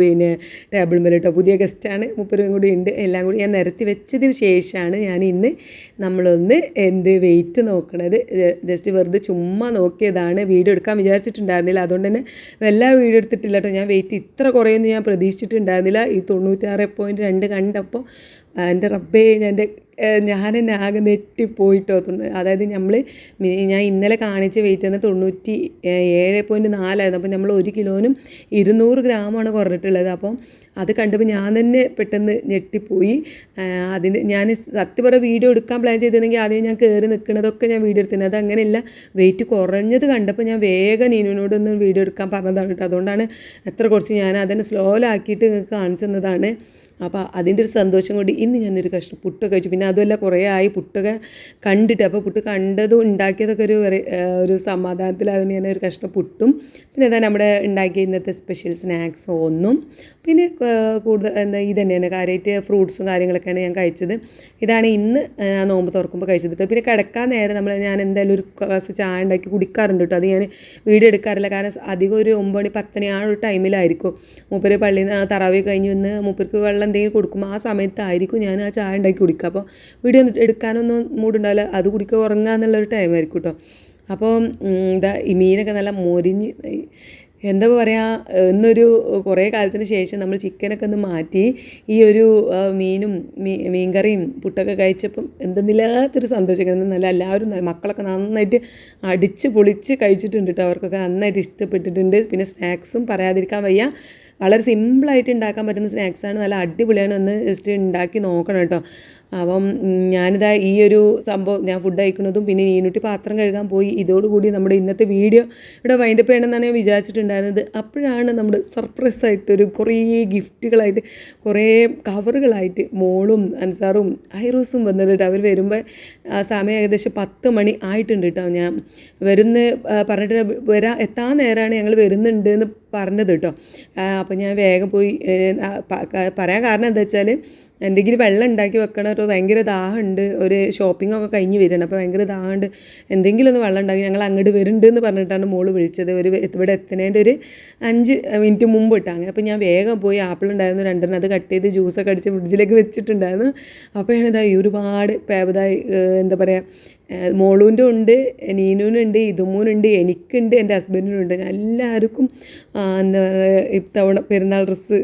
Speaker 1: പിന്നെ ടേബിൾ മേലെ കേട്ടോ. പുതിയ ഗസ്റ്റാണ് മുപ്പരും കൂടി ഉണ്ട്. എല്ലാം കൂടി ഞാൻ നിരത്തി വെച്ചതിന് ശേഷമാണ് ഞാൻ ഇന്ന് നമ്മളൊന്ന് എന്ത് വെയിറ്റ് നോക്കണത്. ജസ്റ്റ് വെറുതെ ചുമ്മാ നോക്കിയതാണ്. വീഡിയോ എടുക്കാൻ വിചാരിച്ചിട്ടുണ്ടായിരുന്നില്ല. അതുകൊണ്ട് തന്നെ എല്ലാ വീഡിയോ എടുത്തിട്ടില്ല കേട്ടോ. ഞാൻ വെയിറ്റ് ഇത്ര കുറയുമെന്ന് ഞാൻ പ്രതീക്ഷിച്ചിട്ടുണ്ടായിരുന്നില്ല. ഈ തൊണ്ണൂറ്റാറ് പോയിന്റ് രണ്ട് കണ്ടപ്പോൾ എന്റെ റബ്ബേ ഞാൻ എന്റെ ഞാൻ എന്നെ ആകെ നെട്ടിപ്പോയിട്ടോ അതായത് നമ്മൾ ഞാൻ ഇന്നലെ കാണിച്ച വെയിറ്റ് തന്നെ തൊണ്ണൂറ്റി ഏഴ് പോയിന്റ് നാലായിരുന്നു. അപ്പോൾ നമ്മൾ ഒരു കിലോനും ഇരുന്നൂറ് ഗ്രാമാണ് കുറഞ്ഞിട്ടുള്ളത്. അപ്പം അത് കണ്ടപ്പോൾ ഞാൻ തന്നെ പെട്ടെന്ന് ഞെട്ടിപ്പോയി. അതിന് ഞാൻ സത്യം പറഞ്ഞ വീഡിയോ എടുക്കാൻ പ്ലാൻ ചെയ്തിരുന്നെങ്കിൽ ആദ്യം ഞാൻ കയറി നിൽക്കുന്നതൊക്കെ ഞാൻ വീഡിയോ എടുത്തിരുന്നത് അത് അങ്ങനെയല്ല വെയിറ്റ് കുറഞ്ഞത് കണ്ടപ്പോൾ ഞാൻ വേഗം നീനുവിനോടൊന്ന് വീഡിയോ എടുക്കാൻ പറഞ്ഞതാണ് കേട്ടോ. അതുകൊണ്ടാണ് എത്ര കുറച്ച് ഞാൻ അതിനെ സ്ലോലാക്കിയിട്ട് നിങ്ങൾക്ക് കാണിച്ചു തന്നതാണ്. അപ്പോൾ അതിന്റെ ഒരു സന്തോഷം കൊണ്ട് ഇന്ന് ഞാനൊരു കഷ്ണം പുട്ടൊക്കെ കഴിച്ചു. പിന്നെ അതുമല്ല കുറേ ആയി പുട്ടൊക്കെ കണ്ടിട്ട്. അപ്പോൾ പുട്ട് കണ്ടതും ഉണ്ടാക്കിയതൊക്കെ ഒരു ഒരു സമാധാനത്തിലാകുന്ന ഞാൻ ഒരു കഷ്ണം പുട്ടും പിന്നെ അതാ നമ്മുടെ ഉണ്ടാക്കിയ ഇന്നത്തെ സ്പെഷ്യൽ സ്നാക്സ് ഒന്നും. പിന്നെ കൂടുതൽ എന്താ ഇത് തന്നെയാണ്. കാര്യമായിട്ട് ഫ്രൂട്ട്സും കാര്യങ്ങളൊക്കെയാണ് ഞാൻ കഴിച്ചത്. ഇതാണ് ഇന്ന് ഞാൻ നോമ്പ് തുറക്കുമ്പോൾ കഴിച്ചത് പിന്നെ കിടക്കാൻ നേരം നമ്മൾ ഞാൻ എന്തായാലും ഒരു ഗ്ലാസ് ചായ ഉണ്ടാക്കി കുടിക്കാറുണ്ട് കേട്ടോ അത് ഞാൻ വീഡിയോ എടുക്കാറില്ല. കാരണം അധികം ഒരു ഒമ്പത് മണി പത്തണി ആ ഒരു ടൈമിലായിരിക്കും മൂപ്പര് പള്ളിയിൽ നിന്ന് തറാവി കഴിഞ്ഞ് വന്ന് മൂപ്പർക്ക് വെള്ളം എന്തെങ്കിലും കൊടുക്കുമ്പോൾ ആ സമയത്തായിരിക്കും ഞാൻ ആ ചായ ഉണ്ടാക്കി കുടിക്കുക. അപ്പോൾ വീഡിയോ എടുക്കാനൊന്നും മൂടുണ്ടാവില്ല അത് കുടിക്കുക ഉറങ്ങുക എന്നുള്ളൊരു ടൈമായിരിക്കും കേട്ടോ. അപ്പോൾ എന്താ ഈ മീനൊക്കെ നല്ല മൊരിഞ്ഞ് എന്താ പറയുക ഇന്നൊരു കുറേ കാലത്തിന് ശേഷം നമ്മൾ ചിക്കനൊക്കെ ഒന്ന് മാറ്റി ഈ ഒരു മീനും മീൻകറിയും പുട്ടൊക്കെ കഴിച്ചപ്പം എന്തെന്നില്ലാത്തൊരു സന്തോഷം നല്ല എല്ലാവരും മക്കളൊക്കെ നന്നായിട്ട് അടിച്ച് പൊളിച്ച് കഴിച്ചിട്ടുണ്ട് കേട്ടോ. അവർക്കൊക്കെ നന്നായിട്ട് ഇഷ്ടപ്പെട്ടിട്ടുണ്ട്. പിന്നെ സ്നാക്സും പറയാതിരിക്കാൻ വയ്യ. വളരെ സിമ്പിളായിട്ട് ഉണ്ടാക്കാൻ പറ്റുന്ന സ്നാക്സാണ് നല്ല അടിപൊളിയാണ് ഒന്ന് ജസ്റ്റ് ഉണ്ടാക്കി നോക്കണം കേട്ടോ. അപ്പം ഞാനിതാ ഈ ഒരു സംഭവം ഞാൻ ഫുഡ് കഴിക്കുന്നതും പിന്നെ ഈനുട്ടി പാത്രം കഴുകാൻ പോയി. ഇതോടുകൂടി നമ്മുടെ ഇന്നത്തെ വീഡിയോ ഇവിടെ വൈൻഡപ്പ് ചെയ്യണമെന്നാണ് ഞാൻ വിചാരിച്ചിട്ടുണ്ടായിരുന്നത്. അപ്പോഴാണ് നമ്മുടെ സർപ്രൈസ് ആയിട്ട് ഒരു കുറേ ഗിഫ്റ്റുകളായിട്ട് കുറേ കവറുകളായിട്ട് മോളും അൻസാറും ഐറോസും വന്നത് കേട്ടോ അവർ വരുമ്പോൾ സമയം ഏകദേശം പത്ത് മണി ആയിട്ടുണ്ട് കേട്ടോ ഞാൻ. വരുന്ന പറഞ്ഞിട്ട് വരാ എത്താൻ നേരമാണ് ഞങ്ങൾ വരുന്നുണ്ട് എന്ന് പറഞ്ഞത് കേട്ടോ അപ്പോൾ ഞാൻ വേഗം പോയി പറയാൻ കാരണം എന്താ വെച്ചാൽ എന്തെങ്കിലും വെള്ളം ഉണ്ടാക്കി വെക്കണം ഒരു ഭയങ്കര ദാഹമുണ്ട്. ഒരു ഷോപ്പിംഗ് ഒക്കെ കഴിഞ്ഞ് വരികയാണ്. അപ്പോൾ ഭയങ്കര ദാഹമുണ്ട്. എന്തെങ്കിലും ഒന്ന് വെള്ളം ഉണ്ടാക്കി ഞങ്ങൾ അങ്ങോട്ട് വരുന്നുണ്ട് എന്ന് പറഞ്ഞിട്ടാണ് മോൾ വിളിച്ചത്. ഒരു ഇവിടെ എത്തുന്നതിന്റെ ഒരു അഞ്ച് മിനിറ്റ് മുമ്പ് ഇട്ടാ അങ്ങനെ അപ്പോൾ ഞാൻ വേഗം പോയി ആപ്പിൾ ഉണ്ടായിരുന്നു. രണ്ടെണ്ണം അത് കട്ട് ചെയ്ത് ജ്യൂസൊക്കെ അടിച്ച് ഫ്രിഡ്ജിലേക്ക് വെച്ചിട്ടുണ്ടായിരുന്നു. അപ്പോഴാണ് ഇതായി ഒരുപാട് പേപതായി എന്താ പറയുക മോളൂന്റെ ഉണ്ട് നീനുവിനുണ്ട് ഇതുമൂനുണ്ട് എനിക്കുണ്ട് എന്റെ ഹസ്ബൻഡിനുണ്ട് എല്ലാവർക്കും എന്താ പറയുക ഇത്തവണ പെരുന്നാൾ ഡ്രസ്സ്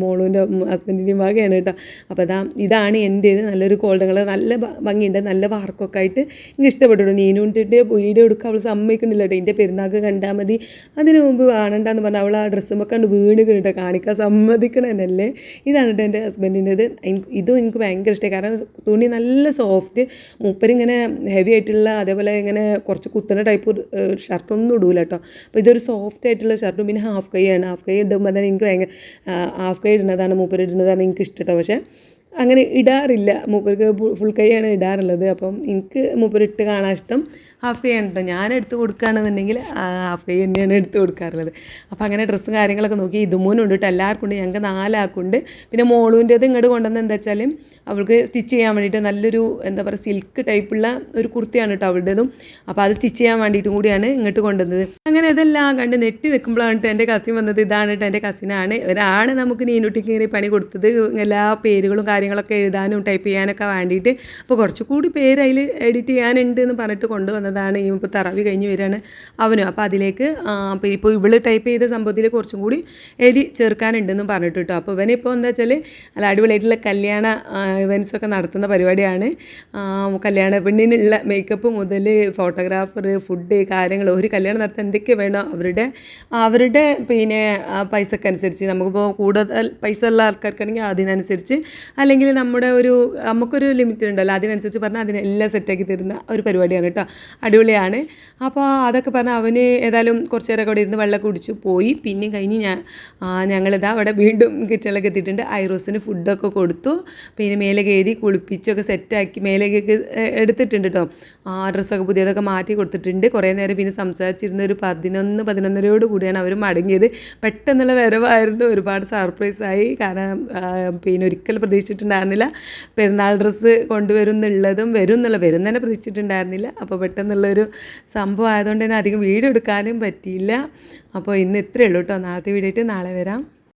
Speaker 1: മോളൂന്റെ ഹസ്ബൻഡിന്റെയും ഭാഗമാണ് കേട്ടോ. അപ്പോൾ അതാ ഇതാണ് എന്റേത് നല്ലൊരു ഗോൾഡൻ കളർ നല്ല ഭംഗിയുണ്ട്. നല്ല വാർക്കൊക്കെ ആയിട്ട് എനിക്ക് ഇഷ്ടപ്പെട്ടു നീനുണ്ടിട്ട് വീഡിയോ എടുക്കാൻ അവൾ സമ്മതിക്കണില്ല കേട്ടോ. എന്റെ പെരുന്നാൾക്ക് കണ്ടാൽ മതി. അതിന് മുമ്പ് കാണണ്ടെന്ന് പറഞ്ഞാൽ അവൾ ആ ഡ്രസ്സും ഒക്കെ കണ്ട് വീണ് കേട്ടോ. കാണിക്കാൻ സമ്മതിക്കണല്ലേ ഇതാണ് കേട്ടോ എന്റെ ഹസ്ബൻഡിന്റെത് ഇത് ഇതും എനിക്ക് ഭയങ്കര ഇഷ്ടമായി. കാരണം തുണി നല്ല സോഫ്റ്റ് മൂപ്പരിങ്ങനെ ഹെവി ആയിട്ടുള്ള അതേപോലെ ഇങ്ങനെ കുറച്ച് കുത്തുന്ന ടൈപ്പ് ഷർട്ടൊന്നും ഇടൂല കേട്ടോ. അപ്പോൾ ഇതൊരു സോഫ്റ്റ് ആയിട്ടുള്ള ഷർട്ടും പിന്നെ ഹാഫ് കൈ ആണ്. ഹാഫ് കൈ ഇടുമ്പോൾ തന്നെ എനിക്ക് ഭയങ്കര ഹാഫ് കൈ ഇടുന്നതാണ് മൂപ്പർ ഇടുന്നതാണ് എനിക്ക് ഇഷ്ടട്ടോ പക്ഷേ അങ്ങനെ ഇടാറില്ല. മൂപ്പർക്ക് ഫുൾ കൈയാണ് ഇടാറുള്ളത്. അപ്പം എനിക്ക് മൂപ്പർ ഇട്ട് കാണാൻ ഇഷ്ടം ഹാഫ് കൈ ആണ് കേട്ടോ. ഞാൻ എടുത്ത് കൊടുക്കുകയാണെന്നുണ്ടെങ്കിൽ ഹാഫ് കൈ തന്നെയാണ് എടുത്ത് കൊടുക്കാറുള്ളത്. അപ്പോൾ അങ്ങനെ ഡ്രസ്സും കാര്യങ്ങളൊക്കെ നോക്കി ഇതുമൂന്നും ഉണ്ട് കേട്ടോ. എല്ലാവർക്കും ഉണ്ട്. ഞങ്ങൾക്ക് നാലാക്കുണ്ട് പിന്നെ മോളൂന്റേത് ഇങ്ങോട്ട് കൊണ്ടുവന്നത് എന്താ വെച്ചാൽ അവൾക്ക് സ്റ്റിച്ച് ചെയ്യാൻ വേണ്ടിയിട്ട് നല്ലൊരു എന്താ പറയുക സിൽക്ക് ടൈപ്പുള്ള ഒരു കുർത്തിയാണ് കേട്ടോ അവളുടേതും. അപ്പോൾ അത് സ്റ്റിച്ച് ചെയ്യാൻ വേണ്ടിയിട്ടും കൂടിയാണ് ഇങ്ങോട്ട് കൊണ്ടുവന്നത്. അങ്ങനെ ഇതെല്ലാം കണ്ട് നെറ്റി നിൽക്കുമ്പോഴാണ് കേട്ടോ എന്റെ കസിൻ വന്നത്. ഇതാണ് കേട്ടോ എന്റെ കസിനാണ് ഒരാണ് നമുക്ക് നീനുട്ടിക്ക് ഇങ്ങനെ പണി കൊടുത്തത്. എല്ലാ പേരുകളും കാര്യങ്ങളൊക്കെ എഴുതാനും ടൈപ്പ് ചെയ്യാനൊക്കെ വേണ്ടിയിട്ട്. അപ്പോൾ കുറച്ചുകൂടി പേര് അതിൽ എഡിറ്റ് ചെയ്യാനുണ്ട് എന്ന് പറഞ്ഞിട്ട് കൊണ്ടുവന്നതാണ്. ഈ ഇപ്പോൾ തറവി കഴിഞ്ഞ് വരികയാണ് അവനും. അപ്പോൾ അതിലേക്ക് ഇപ്പോൾ ഇവൾ ടൈപ്പ് ചെയ്ത സംഭവത്തിൽ കുറച്ചും കൂടി എഴുതി ചേർക്കാനുണ്ടെന്ന് പറഞ്ഞിട്ട് കേട്ടോ അപ്പോൾ ഇവനിപ്പോൾ എന്താ വെച്ചാൽ അല്ല അടിപൊളിയായിട്ടുള്ള കല്യാണ ഇവൻസ് ഒക്കെ നടത്തുന്ന പരിപാടിയാണ്. കല്യാണ പെണ്ണിനുള്ള മേക്കപ്പ് മുതൽ ഫോട്ടോഗ്രാഫർ ഫുഡ് കാര്യങ്ങൾ ഒരു കല്യാണം നടത്താൻ എന്തൊക്കെ വേണോ അവരുടെ അവരുടെ പിന്നെ പൈസക്കനുസരിച്ച് നമുക്കിപ്പോൾ കൂടുതൽ പൈസ ഉള്ള ആൾക്കാർക്കാണെങ്കിൽ അതിനനുസരിച്ച് അല്ലെങ്കിൽ നമ്മുടെ ഒരു നമുക്കൊരു ലിമിറ്റ് ഉണ്ടല്ലോ അതിനനുസരിച്ച് പറഞ്ഞാൽ അതിനെല്ലാം സെറ്റാക്കി തരുന്ന ഒരു പരിപാടിയാണ് കേട്ടോ. അടിപൊളിയാണ്. അപ്പോൾ അതൊക്കെ പറഞ്ഞാൽ അവന് ഏതായാലും കുറച്ച് നേരം അവിടെ ഇരുന്ന് വെള്ളം കുടിച്ചു പോയി. പിന്നെ കഴിഞ്ഞ് ഞാൻ ഞങ്ങളിതാ അവിടെ വീണ്ടും കിച്ചണിലൊക്കെ എത്തിയിട്ടുണ്ട്. ഐറോസിന് ഫുഡൊക്കെ കൊടുത്തു. പിന്നെ മേലേക്ക് കയറി കുളിപ്പിച്ചൊക്കെ സെറ്റാക്കി മേലേക്ക് എടുത്തിട്ടുണ്ട് കേട്ടോ ആ ഡ്രസ്സൊക്കെ പുതിയതൊക്കെ മാറ്റി കൊടുത്തിട്ടുണ്ട്. കുറേ നേരം പിന്നെ സംസാരിച്ചിരുന്ന ഒരു പതിനൊന്ന് പതിനൊന്നരയോട് കൂടിയാണ് അവർ മടങ്ങിയത്. പെട്ടെന്നുള്ള വരവായിരുന്നു. ഒരുപാട് സർപ്രൈസായി കാരണം പിന്നെ ഒരിക്കലും പ്രതീക്ഷിച്ചിട്ടുണ്ടായിരുന്നില്ല. പെരുന്നാൾ ഡ്രസ്സ് കൊണ്ടുവരും എന്നുള്ളതും വരും എന്നുള്ള വരും തന്നെ പ്രതീക്ഷിച്ചിട്ടുണ്ടായിരുന്നില്ല. അപ്പോൾ പെട്ടെന്നുള്ളൊരു സംഭവം ആയതുകൊണ്ട് തന്നെ അധികം വീഡിയോ എടുക്കാനും പറ്റിയില്ല. അപ്പോൾ ഇന്ന് ഇത്രയേ ഉള്ളൂ കേട്ടോ നാളത്തെ വീഡിയോ ആയിട്ട് നാളെ വരാം.